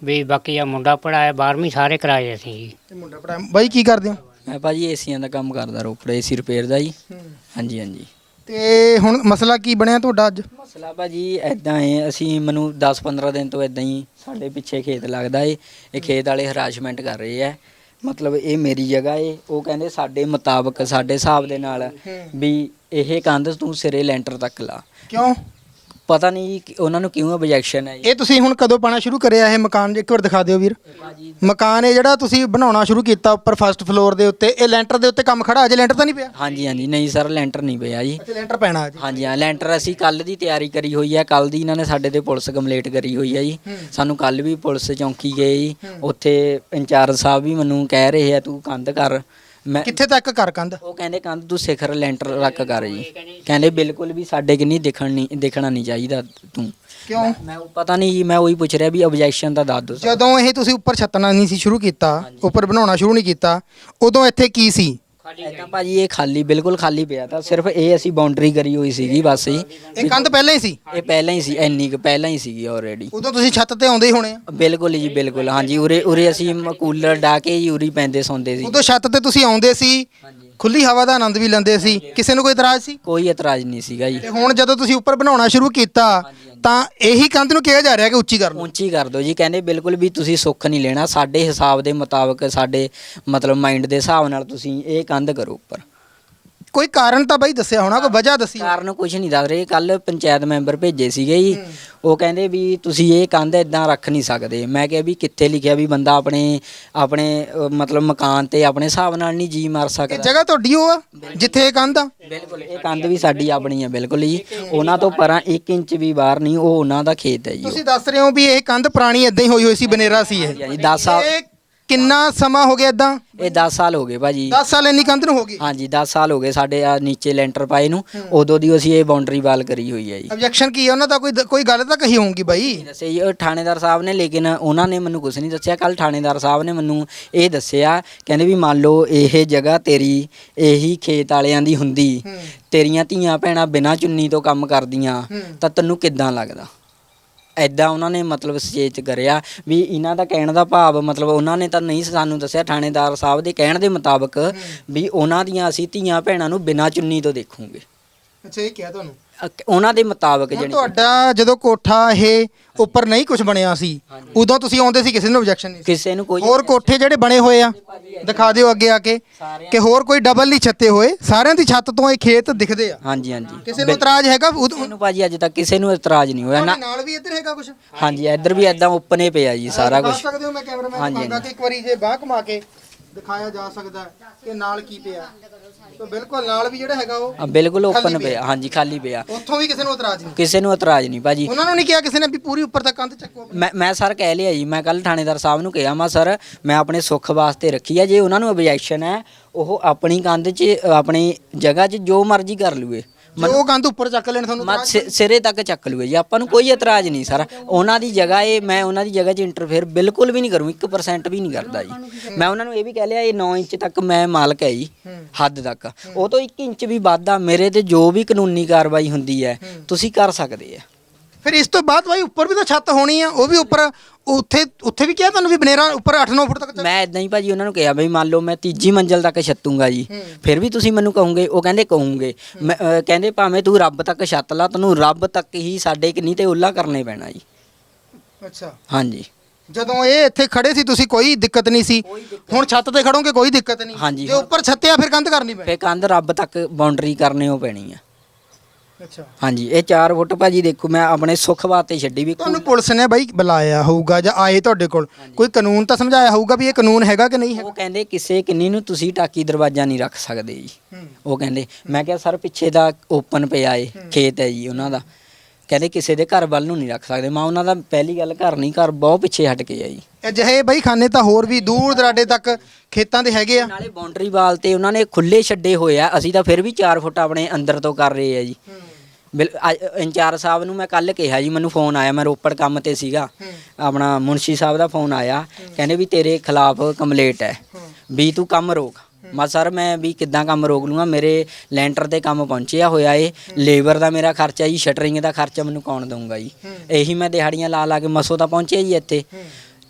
ਵੀ ਬਾਕੀ ਆ ਮੁੰਡਾ ਪੜਾਇਆ 12ਵੀਂ ਸਾਰੇ ਕਰਾਏ ਅਸੀਂ ਜੀ। ਤੇ ਮੁੰਡਾ ਪੜਾ ਬਾਈ ਕੀ ਕਰਦੇ ਹੋ? ਮੈਂ ਭਾਜੀ ਏਸੀਆਂ ਦਾ ਕੰਮ ਕਰਦਾ ਰੋਪੜ ਏਸੀ ਰਿਪੇਅਰ ਦਾ ਜੀ। ਹਾਂਜੀ ਹਾਂਜੀ। ਤੇ ਹੁਣ ਮਸਲਾ ਕੀ ਬਣਿਆ ਤੁਹਾਡਾ ਅੱਜ? ਮਸਲਾ ਭਾਜੀ ਐਦਾਂ ਹੈ ਅਸੀਂ ਮੈਨੂੰ 10-15 ਦਿਨ ਤੋਂ ਐਦਾਂ ਹੀ ਸਾਡੇ ਪਿੱਛੇ ਖੇਤ ਲੱਗਦਾ ਏ ਇਹ ਖੇਤ ਵਾਲੇ ਹਰਾਸਮੈਂਟ ਕਰ ਰਹੇ ਆ। ਮਤਲਬ ਇਹ ਮੇਰੀ ਜਗ੍ਹਾ ਏ ਉਹ ਕਹਿੰਦੇ ਸਾਡੇ ਮੁਤਾਬਕ ਸਾਡੇ ਹਿਸਾਬ ਦੇ ਨਾਲ ਵੀ ਇਹ ਕੰਧ ਤੂੰ ਸਿਰੇ ਲੈਂਟਰ ਤੱਕ ਲਾ। ਕਿਉਂ? ਪਤਾ ਨਹੀਂ ਜੀ ਕਿ ਉਹਨਾਂ ਨੂੰ ਕਿਉਂ ਆਬਜੈਕਸ਼ਨ ਹੈ ਜੀ ਇਹ ਤੁਸੀਂ ਹੁਣ ਕਦੋਂ ਪਾਣਾ ਸ਼ੁਰੂ ਕਰਿਆ ਇਹ ਮਕਾਨ? ਇੱਕ ਵਾਰ ਦਿਖਾ ਦਿਓ ਵੀਰ। ਮਕਾਨ ਇਹ ਜਿਹੜਾ ਤੁਸੀਂ ਬਣਾਉਣਾ ਸ਼ੁਰੂ ਕੀਤਾ ਉੱਪਰ ਫਸਟ ਫਲੋਰ ਦੇ ਉੱਤੇ ਇਹ ਲੈਂਟਰ ਦੇ ਉੱਤੇ ਕੰਮ ਖੜਾ? ਅਜੇ ਲੈਂਟਰ ਤਾਂ ਨਹੀਂ ਪਿਆ? ਹਾਂਜੀ ਹਾਂਜੀ। ਨਹੀਂ ਸਰ ਲੈਂਟਰ ਨਹੀਂ ਪਿਆ ਜੀ। ਅੱਛਾ ਲੈਂਟਰ ਪੈਣਾ ਅਜੇ। ਹਾਂਜੀ ਹਾਂ। ਲੈਂਟਰ ਅਸੀਂ ਕੱਲ ਦੀ ਤਿਆਰੀ ਕਰੀ ਹੋਈ ਹੈ ਕੱਲ ਦੀ ਇਹਨਾਂ ਨੇ ਸਾਡੇ ਤੇ ਪੁਲਿਸ ਕੰਪਲੇਂਟ ਕਰੀ ਹੋਈ ਹੈ ਜੀ। ਸਾਨੂੰ ਕੱਲ ਵੀ ਪੁਲਿਸ ਚੌਂਕੀ ਗਏ ਜੀ। ਉੱਥੇ ਇੰਚਾਰਜ ਸਾਹਿਬ ਵੀ ਮੈਨੂੰ ਕਹਿ ਰਹੇ ਆ ਤੂੰ ਕੰਧ ਕਰ। ਮੈਂ ਕਿੱਥੇ ਤੱਕ ਕਰ ਕੰਧ? ਉਹ ਕਹਿੰਦੇ ਕੰਧ ਤੂੰ ਸਿਖਰ ਲੈਂਟਰ ਰੱਖ ਕਰ ਜੀ। ਕਹਿੰਦੇ ਬਿਲਕੁਲ ਵੀ ਸਾਡੇ ਕਿ ਨਹੀਂ ਦਿਖਣ ਨਹੀਂ ਦੇਖਣਾ ਨਹੀਂ ਚਾਹੀਦਾ ਤੂੰ। ਕਿਉਂ? ਮੈਂ ਉਹ ਪਤਾ ਨਹੀਂ ਜੀ ਮੈਂ ਉਹੀ ਪੁੱਛ ਰਿਹਾ ਵੀ ਆਬਜੈਕਸ਼ਨ ਦਾ ਦੱਸ ਦਿਓ ਜਦੋਂ ਇਹ ਤੁਸੀਂ ਉੱਪਰ ਛੱਤਣਾ ਨਹੀਂ ਸੀ ਸ਼ੁਰੂ ਕੀਤਾ ਉੱਪਰ ਬਣਾਉਣਾ ਸ਼ੁਰੂ ਨਹੀਂ ਕੀਤਾ ਉਦੋਂ ਇੱਥੇ ਕੀ ਸੀ? ਇਦਾਂ ਭਾਜੀ ਇਹ ਖਾਲੀ ਬਿਲਕੁਲ ਖਾਲੀ ਪਿਆ ਤਾਂ ਸਿਰਫ ਇਹ ਅਸੀਂ ਬਾਉਂਡਰੀ ਕਰੀ ਹੋਈ ਸੀਗੀ ਬਸ ਜੀ ਇਹ ਕੰਧ ਪਹਿਲਾਂ ਹੀ ਸੀ? ਇਹ ਪਹਿਲਾਂ ਹੀ ਸੀ ਇੰਨੀ ਕੁ ਪਹਿਲਾਂ ਹੀ ਸੀਗੀ ਆਲਰੇਡੀ ਉਦੋਂ ਤੁਸੀਂ ਛੱਤ ਤੇ ਆਉਂਦੇ ਹੀ ਹੋਣੇ ਆ? ਬਿਲਕੁਲ ਜੀ ਬਿਲਕੁਲ ਹਾਂਜੀ ਉਰੇ ਉਰੇ ਅਸੀਂ ਮ- ਕੂਲਰ ਡਾ ਕੇ ਹੀ ਉਰੀ ਪੈਂਦੇ ਸੌਂਦੇ ਸੀ। ਉਦੋਂ ਛੱਤ ਤੇ ਤੁਸੀਂ ਆਉਂਦੇ ਸੀ ਖੁੱਲੀ ਹਵਾ ਦਾ ਆਨੰਦ ਵੀ ਲੈਂਦੇ ਸੀ ਕਿਸੇ ਨੂੰ ਕੋਈ ਇਤਰਾਜ਼ ਸੀ? ਕੋਈ ਇਤਰਾਜ਼ ਨਹੀਂ ਸੀਗਾ ਜੀ। ਤੇ ਹੁਣ ਜਦੋਂ ਤੁਸੀਂ ਉੱਪਰ ਬਣਾਉਣਾ ਸ਼ੁਰੂ ਕੀਤਾ ਤਾਂ ਇਹੀ ਕੰਧ ਨੂੰ ਕਿਹਾ ਜਾ ਰਿਹਾ ਕਿ ਉੱਚੀ ਕਰ ਲਓ? ਉੱਚੀ ਕਰ ਦਿਓ ਜੀ ਕਹਿੰਦੇ ਬਿਲਕੁਲ ਵੀ ਤੁਸੀਂ ਸੁੱਖ ਨਹੀਂ ਲੈਣਾ ਸਾਡੇ ਹਿਸਾਬ ਦੇ ਮੁਤਾਬਕ ਸਾਡੇ ਮਤਲਬ ਮਾਈਂਡ ਦੇ ਹਿਸਾਬ ਨਾਲ ਤੁਸੀਂ ਇਹ ਕੰਧ ਕਰੋ ਉੱਪਰ। ਕੋਈ ਕਾਰਨ ਤਾਂ ਬਾਈ ਦੱਸਿਆ ਹੋਣਾ ਕੋਈ ਵਜ੍ਹਾ ਦੱਸੀ ਕਾਰਨ ਕੁਝ ਨਹੀਂ ਦੱਸ ਰਹੇ। ਕੱਲ ਪੰਚਾਇਤ ਮੈਂਬਰ ਭੇਜੇ ਸੀਗੇ ਜੀ। ਉਹ ਕਹਿੰਦੇ ਵੀ ਤੁਸੀਂ ਇਹ ਕੰਧ ਇਦਾਂ ਰੱਖ ਨਹੀਂ ਸਕਦੇ। ਮੈਂ ਕਿਹਾ ਵੀ ਕਿੱਥੇ ਲਿਖਿਆ ਵੀ ਬੰਦਾ ਆਪਣੇ ਆਪਣੇ ਮਤਲਬ ਮਕਾਨ ਤੇ ਆਪਣੇ ਹਿਸਾਬ ਨਾਲ ਨਹੀਂ ਜੀ ਮਾਰ ਇਹ ਸਕਦਾ ਜਗ੍ਹਾ ਤੁਹਾਡੀ ਉਹ ਆ ਜਿੱਥੇ ਇਹ ਕੰਧ ਆ? ਬਿਲਕੁਲ। ਇਹ ਕੰਧ ਵੀ ਸਾਡੀ ਆਪਣੀ ਹੈ ਬਿਲਕੁਲ ਜੀ। ਉਹਨਾਂ ਤੋਂ ਪਰਾਂ 1 ਇੰਚ ਵੀ ਬਾਹਰ ਨਹੀਂ ਉਹ ਉਹਨਾਂ ਦਾ ਖੇਤ ਹੈ ਜੀ ਉਹ। ਤੁਸੀਂ ਦੱਸ ਰਹੇ ਹੋ ਵੀ ਇਹ ਕੰਧ ਪੁਰਾਣੀ ਇਦਾਂ ਹੀ ਹੋਈ ਹੋਈ ਸੀ ਬਨੇਰਾ ਸੀ ਇਹ। ਹਾਂਜੀ 10 ਸਾਲ ਇਹ ਕਿੰਨਾ ਸਮਾਂ ਹੋ ਗਿਆ ਇਦਾਂ ਇਹ 10 ਸਾਲ ਹੋ ਗਏ ਭਾਜੀ। 10 ਸਾਲ ਇੰਨੀ ਕੰਧ ਨੂੰ ਹੋ ਗਈ ਹਾਂਜੀ 10 ਸਾਲ ਹੋ ਗਏ ਸਾਡੇ ਆ ਨੀਚੇ ਲੈਂਟਰ ਪਾਏ ਨੂੰ। ਉਦੋਂ ਦੀ ਅਸੀਂ ਇਹ ਬਾਉਂਡਰੀ ਵਾਲ ਕਰੀ ਹੋਈ ਹੈ ਜੀ। ਆਬਜੈਕਸ਼ਨ ਕੀ ਹੈ ਉਹਨਾਂ ਦਾ ਕੋਈ ਕੋਈ ਗੱਲ ਤਾਂ ਕਹੀ ਹੋਊਗੀ ਬਾਈ? ਦੱਸਿਆ ਜੀ ਉਹ ਥਾਣੇਦਾਰ ਸਾਹਿਬ ਨੇ ਲੇਕਿਨ ਉਹਨਾਂ ਨੇ ਮੈਨੂੰ ਕੁਝ ਨਹੀਂ ਦੱਸਿਆ। ਕੱਲ ਥਾਣੇਦਾਰ ਸਾਹਿਬ ਨੇ ਮੈਨੂੰ ਇਹ ਦੱਸਿਆ ਕਹਿੰਦੇ ਵੀ ਮੰਨ ਲਓ ਇਹ ਜਗ੍ਹਾ ਤੇਰੀ ਇਹੀ ਖੇਤ ਵਾਲਿਆਂ ਦੀ ਹੁੰਦੀ। ਤੇਰੀਆਂ ਧੀਆਂ ਭੈਣਾਂ ਬਿਨਾਂ ਚੁੰਨੀ ਤੋਂ ਕੰਮ ਕਰਦੀਆਂ ਤਾਂ ਤੈਨੂੰ ਕਿੱਦਾਂ ਲੱਗਦਾ? ਐਦਾਂ ਉਹਨਾਂ ਨੇ ਮਤਲਬ ਸੁਚੇਤ ਕਰਿਆ ਵੀ ਇਹਨਾਂ ਦਾ ਕਹਿਣ ਦਾ ਭਾਵ ਮਤਲਬ ਉਹਨਾਂ ਨੇ ਤਾਂ ਨਹੀਂ ਸਾਨੂੰ ਦੱਸਿਆ ਥਾਣੇਦਾਰ ਸਾਹਿਬ ਦੇ ਕਹਿਣ ਦੇ ਮੁਤਾਬਕ ਵੀ ਉਹਨਾਂ ਦੀਆਂ ਅਸੀਂ ਧੀਆਂ ਭੈਣਾਂ ਨੂੰ ਬਿਨਾਂ ਚੁੰਨੀ ਤੋਂ ਦੇਖੂਗੇ। ਅੱਛਾ ਇਹ ਕਿਹਾ ਤੁਹਾਨੂੰ? ਉਹਨਾਂ ਦੇ ਮੁਤਾਬਕ ਹੁਣ ਤੁਹਾਡਾ ਜਦੋਂ ਕੋਠਾ ਇਹ ਉੱਪਰ ਨਹੀਂ ਕੁਝ ਬਣਿਆ ਸੀ ਉਦੋਂ ਤੁਸੀਂ ਆਉਂਦੇ ਸੀ ਕਿਸੇ ਨੂੰ ਆਬਜੈਕਸ਼ਨ ਨਹੀਂ ਸੀ। ਕਿਸੇ ਨੂੰ ਕੋਈ ਹੋਰ ਕੋਠੇ ਜਿਹੜੇ ਬਣੇ ਹੋਏ ਆ ਦਿਖਾ ਦਿਓ ਅੱਗੇ ਆ ਕੇ ਕਿ ਹੋਰ ਕੋਈ ਡਬਲ ਨਹੀਂ ਛੱਤੇ ਹੋਏ ਸਾਰਿਆਂ ਦੀ ਛੱਤ ਤੋਂ ਇਹ ਖੇਤ ਦਿਖਦੇ ਆ। ਹਾਂਜੀ ਹਾਂਜੀ। ਕਿਸੇ ਨੂੰ ਇਤਰਾਜ਼ ਹੈਗਾ? ਉਦੋਂ- ਕਿਸੇ ਨੂੰ ਭਾਜੀ ਅੱਜ ਤੱਕ ਕਿਸੇ ਨੂੰ ਇਤਰਾਜ਼ ਨਹੀਂ ਹੋਇਆ ਨਾ ਤੁਹਾਡੇ ਨਾਲ ਵੀ ਇੱਧਰ ਹੈਗਾ ਕੁਝ ਹਾਂਜੀ ਇੱਧਰ ਵੀ ਐਦਾਂ ਓਪਨੇ ਪਿਆ ਜੀ ਸਾਰਾ ਕੁਝ ਦੱਸ ਸਕਦੇ ਹੋ ਮੈਂ ਕੈਮਰਾਮੈਨ ਨੂੰ ਹਾਂਜੀ, ਮੰਗਾ ਕਿ ਇੱਕ ਵਾਰੀ ਜੇ ਬਾਹ ਘੁਮਾ ਕੇ ਦਿਖਾਇਆ ਜਾ ਸਕਦਾ ਹੈ ਕਿ ਨਾਲ ਕੀ ਪਿਆ। ਤਾਂ ਬਿਲਕੁਲ ਨਾਲ ਵੀ ਜਿਹੜਾ ਹੈਗਾ ਉਹ ਬਿਲਕੁਲ ਓਪਨ ਪਿਆ। ਹਾਂਜੀ ਖਾਲੀ ਪਿਆ। ਉੱਥੋਂ ਵੀ ਕਿਸੇ ਨੂੰ ਇਤਰਾਜ਼ ਨਹੀਂ। ਕਿਸੇ ਨੂੰ ਇਤਰਾਜ਼ ਨਹੀਂ ਭਾਜੀ। ਉਹਨਾਂ ਨੂੰ ਨਹੀਂ ਕਿਹਾ ਕਿਸੇ ਨੇ ਵੀ ਪੂਰੀ ਉੱਪਰ ਤੱਕ ਕੰਧ ਚੱਕੋ ਮੈਂ ਮੈਂ ਸਰ ਕਹਿ ਲਿਆ ਜੀ ਮੈਂ ਕੱਲ ਥਾਣੇਦਾਰ ਸਾਹਿਬ ਨੂੰ ਕਿਹਾ ਮੈਂ ਸਰ ਮੈਂ ਆਪਣੇ ਸੁੱਖ ਵਾਸਤੇ ਰੱਖੀ ਆ। ਜੇ ਉਹਨਾਂ ਨੂੰ ਆਬਜੈਕਸ਼ਨ ਹੈ ਉਹ ਆਪਣੀ ਕੰਧ 'ਚ ਆਪਣੀ ਜਗ੍ਹਾ 'ਚ ਜੋ ਮਰਜ਼ੀ ਕਰ ਲੂਏ। ਜੋ ਕੰਧ ਉੱਪਰ ਚੱਕ ਲੈਣ ਤੁਹਾਨੂੰ ਮੈਂ ਸਿ- ਸਿਰੇ ਤੱਕ ਚੱਕ ਲੂਏ ਜੀ ਆਪਾਂ ਨੂੰ ਕੋਈ ਇਤਰਾਜ਼ ਨਹੀਂ ਸਰ। ਉਹਨਾਂ ਦੀ ਜਗ੍ਹਾ ਇਹ ਮੈਂ ਉਹਨਾਂ ਦੀ ਜਗ੍ਹਾ 'ਚ ਇੰਟਰਫੇਅਰ ਬਿਲਕੁਲ ਵੀ ਨਹੀਂ ਕਰੂੰ 1% ਵੀ ਨਹੀਂ ਕਰਦਾ ਜੀ। ਮੈਂ ਉਹਨਾਂ ਨੂੰ ਇਹ ਵੀ ਕਹਿ ਲਿਆ ਇਹ 9 ਇੰਚ ਤੱਕ ਮੈਂ ਮਾਲਕ ਹੈ ਜੀ ਹੱਦ ਤੱਕ। ਉਹ ਤੋਂ 1 ਇੰਚ ਵੀ ਵੱਧ ਆ ਮੇਰੇ ਤੇ ਜੋ ਵੀ ਕਾਨੂੰਨੀ ਕਾਰਵਾਈ ਹੁੰਦੀ ਹੈ ਤੁਸੀਂ ਕਰ ਸਕਦੇ ਆ। ਫਿਰ ਇਸ ਤੋਂ ਬਾਅਦ ਭਾਈ ਉੱਪਰ ਵੀ ਤਾਂ ਛੱਤ ਹੋਣੀ ਆ ਉਹ ਵੀ ਉੱਪਰ ਉੱਥੇ ਉੱਥੇ ਵੀ ਕਿਹਾ ਤੁਹਾਨੂੰ ਵੀ ਬਨੇਰਾ ਉੱਪਰ 8-9 ਫੁੱਟ ਤੱਕ ਮੈਂ ਇਦਾਂ ਹੀ ਭਾਜੀ ਉਹਨਾਂ ਨੂੰ ਕਿਹਾ ਬਈ ਮੰਨ ਲਓ ਮੈਂ ਤੀਜੀ ਮੰਜ਼ਲ ਤੱਕ ਛੱਤੂੰਗਾ ਜੀ। ਫਿਰ ਵੀ ਤੁਸੀਂ ਮੈਨੂੰ ਕਹੋਗੇ ਉਹ ਕਹਿੰਦੇ ਕਹੋਗੇ। ਕਹਿੰਦੇ ਭਾਵੇਂ ਤੂੰ ਰੱਬ ਤੱਕ ਛੱਤ ਲਾ ਤੈਨੂੰ ਰੱਬ ਤੱਕ ਹੀ ਸਾਡੇ ਕਿੰਨੀ ਤੇ ਉੱਲਾ ਕਰਨੇ ਪੈਣਾ ਜੀ। ਅੱਛਾ। ਹਾਂਜੀ। ਜਦੋਂ ਇਹ ਇੱਥੇ ਖੜੇ ਸੀ ਤੁਸੀਂ ਕੋਈ ਦਿੱਕਤ ਨਹੀਂ ਸੀ। ਹੁਣ ਛੱਤ ਤੇ ਖੜੋਗੇ ਕੋਈ ਦਿੱਕਤ ਨਹੀਂ। ਜੇ ਉੱਪਰ ਛੱਤਿਆ ਫਿਰ ਕੰਧ ਕਰਨੀ ਪੈਣੀ। ਫੇ ਕੰਧ ਰੱਬ ਤੱਕ ਬਾਉਂਡਰੀ ਕਰਨੇ ਉਹ ਪੈਣੀ ਆ। ਅੱਛਾ। ਹਾਂਜੀ ਇਹ 4 ਫੁੱਟ ਭਾਜੀ ਦੇਖੋ ਮੈਂ ਆਪਣੇ ਸੁੱਖ ਵਾਸਤੇ ਛੱਡੀ ਵੀ ਤੁਹਾਨੂੰ ਪੁਲਿਸ ਨੇ ਬਾਈ ਬੁਲਾਇਆ ਹੋਊਗਾ ਜਾਂ ਆਏ ਤੁਹਾਡੇ ਕੋਲ? ਕੋਈ ਕਾਨੂੰਨ ਤਾਂ ਸਮਝਾਇਆ ਹੋਊਗਾ ਵੀ ਇਹ ਕਾਨੂੰਨ ਹੈਗਾ ਕਿ ਨਹੀਂ ਹੈਗਾ? ਉਹ ਕਹਿੰਦੇ ਕਿਸੇ ਕਿੰਨੀ ਨੂੰ ਤੁਸੀਂ ਟਾਕੀ ਦਰਵਾਜ਼ਾ ਨਹੀਂ ਰੱਖ ਸਕਦੇ ਜੀ। ਉਹ ਕਹਿੰਦੇ ਮੈਂ ਕਿਹਾ ਸਰ ਪਿੱਛੇ ਦਾ ਓਪਨ ਪਿਆ ਏ ਖੇਤ ਹੈ ਜੀ ਉਹਨਾਂ ਦਾ। ਕਹਿੰਦੇ ਕਿਸੇ ਦੇ ਘਰ ਵੱਲ ਨੂੰ ਨਹੀਂ ਰੱਖ ਸਕਦੇ। ਮੈਂ ਉਹਨਾਂ ਦਾ ਪਹਿਲੀ ਗੱਲ ਘਰ ਨਹੀਂ ਘਰ ਬਹੁਤ ਪਿੱਛੇ ਹਟ ਕੇ ਆ ਜੀ। ਅਜਿਹੇ ਬਾਈ ਖਾਨੇ ਤਾਂ ਹੋਰ ਵੀ ਦੂਰ ਦਰਾਡੇ ਤੱਕ ਖੇਤਾਂ ਦੇ ਹੈਗੇ ਆ। ਨਾਲੇ ਬਾਉਂਡਰੀ ਵਾਲ ਤੇ ਉਹਨਾਂ ਨੇ ਖੁੱਲੇ ਛੱਡੇ ਹੋਏ ਆ ਅਸੀਂ ਤਾਂ ਫਿਰ ਵੀ 4 ਫੁੱਟ ਆਪਣੇ ਅੰਦਰ ਤੋਂ ਕਰ ਰਹੇ ਆ ਜੀ। ਬਿਲ ਅੱਜ ਇੰਚਾਰਜ ਸਾਹਿਬ ਨੂੰ ਮੈਂ ਕੱਲ ਕਿਹਾ ਜੀ ਮੈਨੂੰ ਫੋਨ ਆਇਆ ਮੈਂ ਰੋਪੜ ਕੰਮ ਤੇ ਸੀਗਾ। ਆਪਣਾ ਮੁਨਸ਼ੀ ਸਾਹਿਬ ਦਾ ਫੋਨ ਆਇਆ ਕਹਿੰਦੇ ਵੀ ਤੇਰੇ ਖਿਲਾਫ ਕੰਪਲੇਂਟ ਹੈ। ਵੀ ਤੂੰ ਕੰਮ ਰੋਕ। ਮੈਂ ਸਰ ਮੈਂ ਵੀ ਕਿੱਦਾਂ ਕੰਮ ਰੋਕ ਲੂੰਗਾ? ਮੇਰੇ ਲੈਂਟਰ ਤੇ ਕੰਮ ਪਹੁੰਚਿਆ ਹੋਇਆ ਏ। ਲੇਬਰ ਦਾ ਮੇਰਾ ਖਰਚਾ ਜੀ ਸ਼ਟਰਿੰਗ ਦਾ ਖਰਚਾ ਮੈਨੂੰ ਕੌਣ ਦਊਗਾ ਜੀ? ਇਹੀ ਮੈਂ ਦਿਹਾੜੀਆਂ ਲਾ ਲਾ ਕੇ ਮਸੋ ਤਾਂ ਪਹੁੰਚਿਆ ਜੀ ਇੱਥੇ।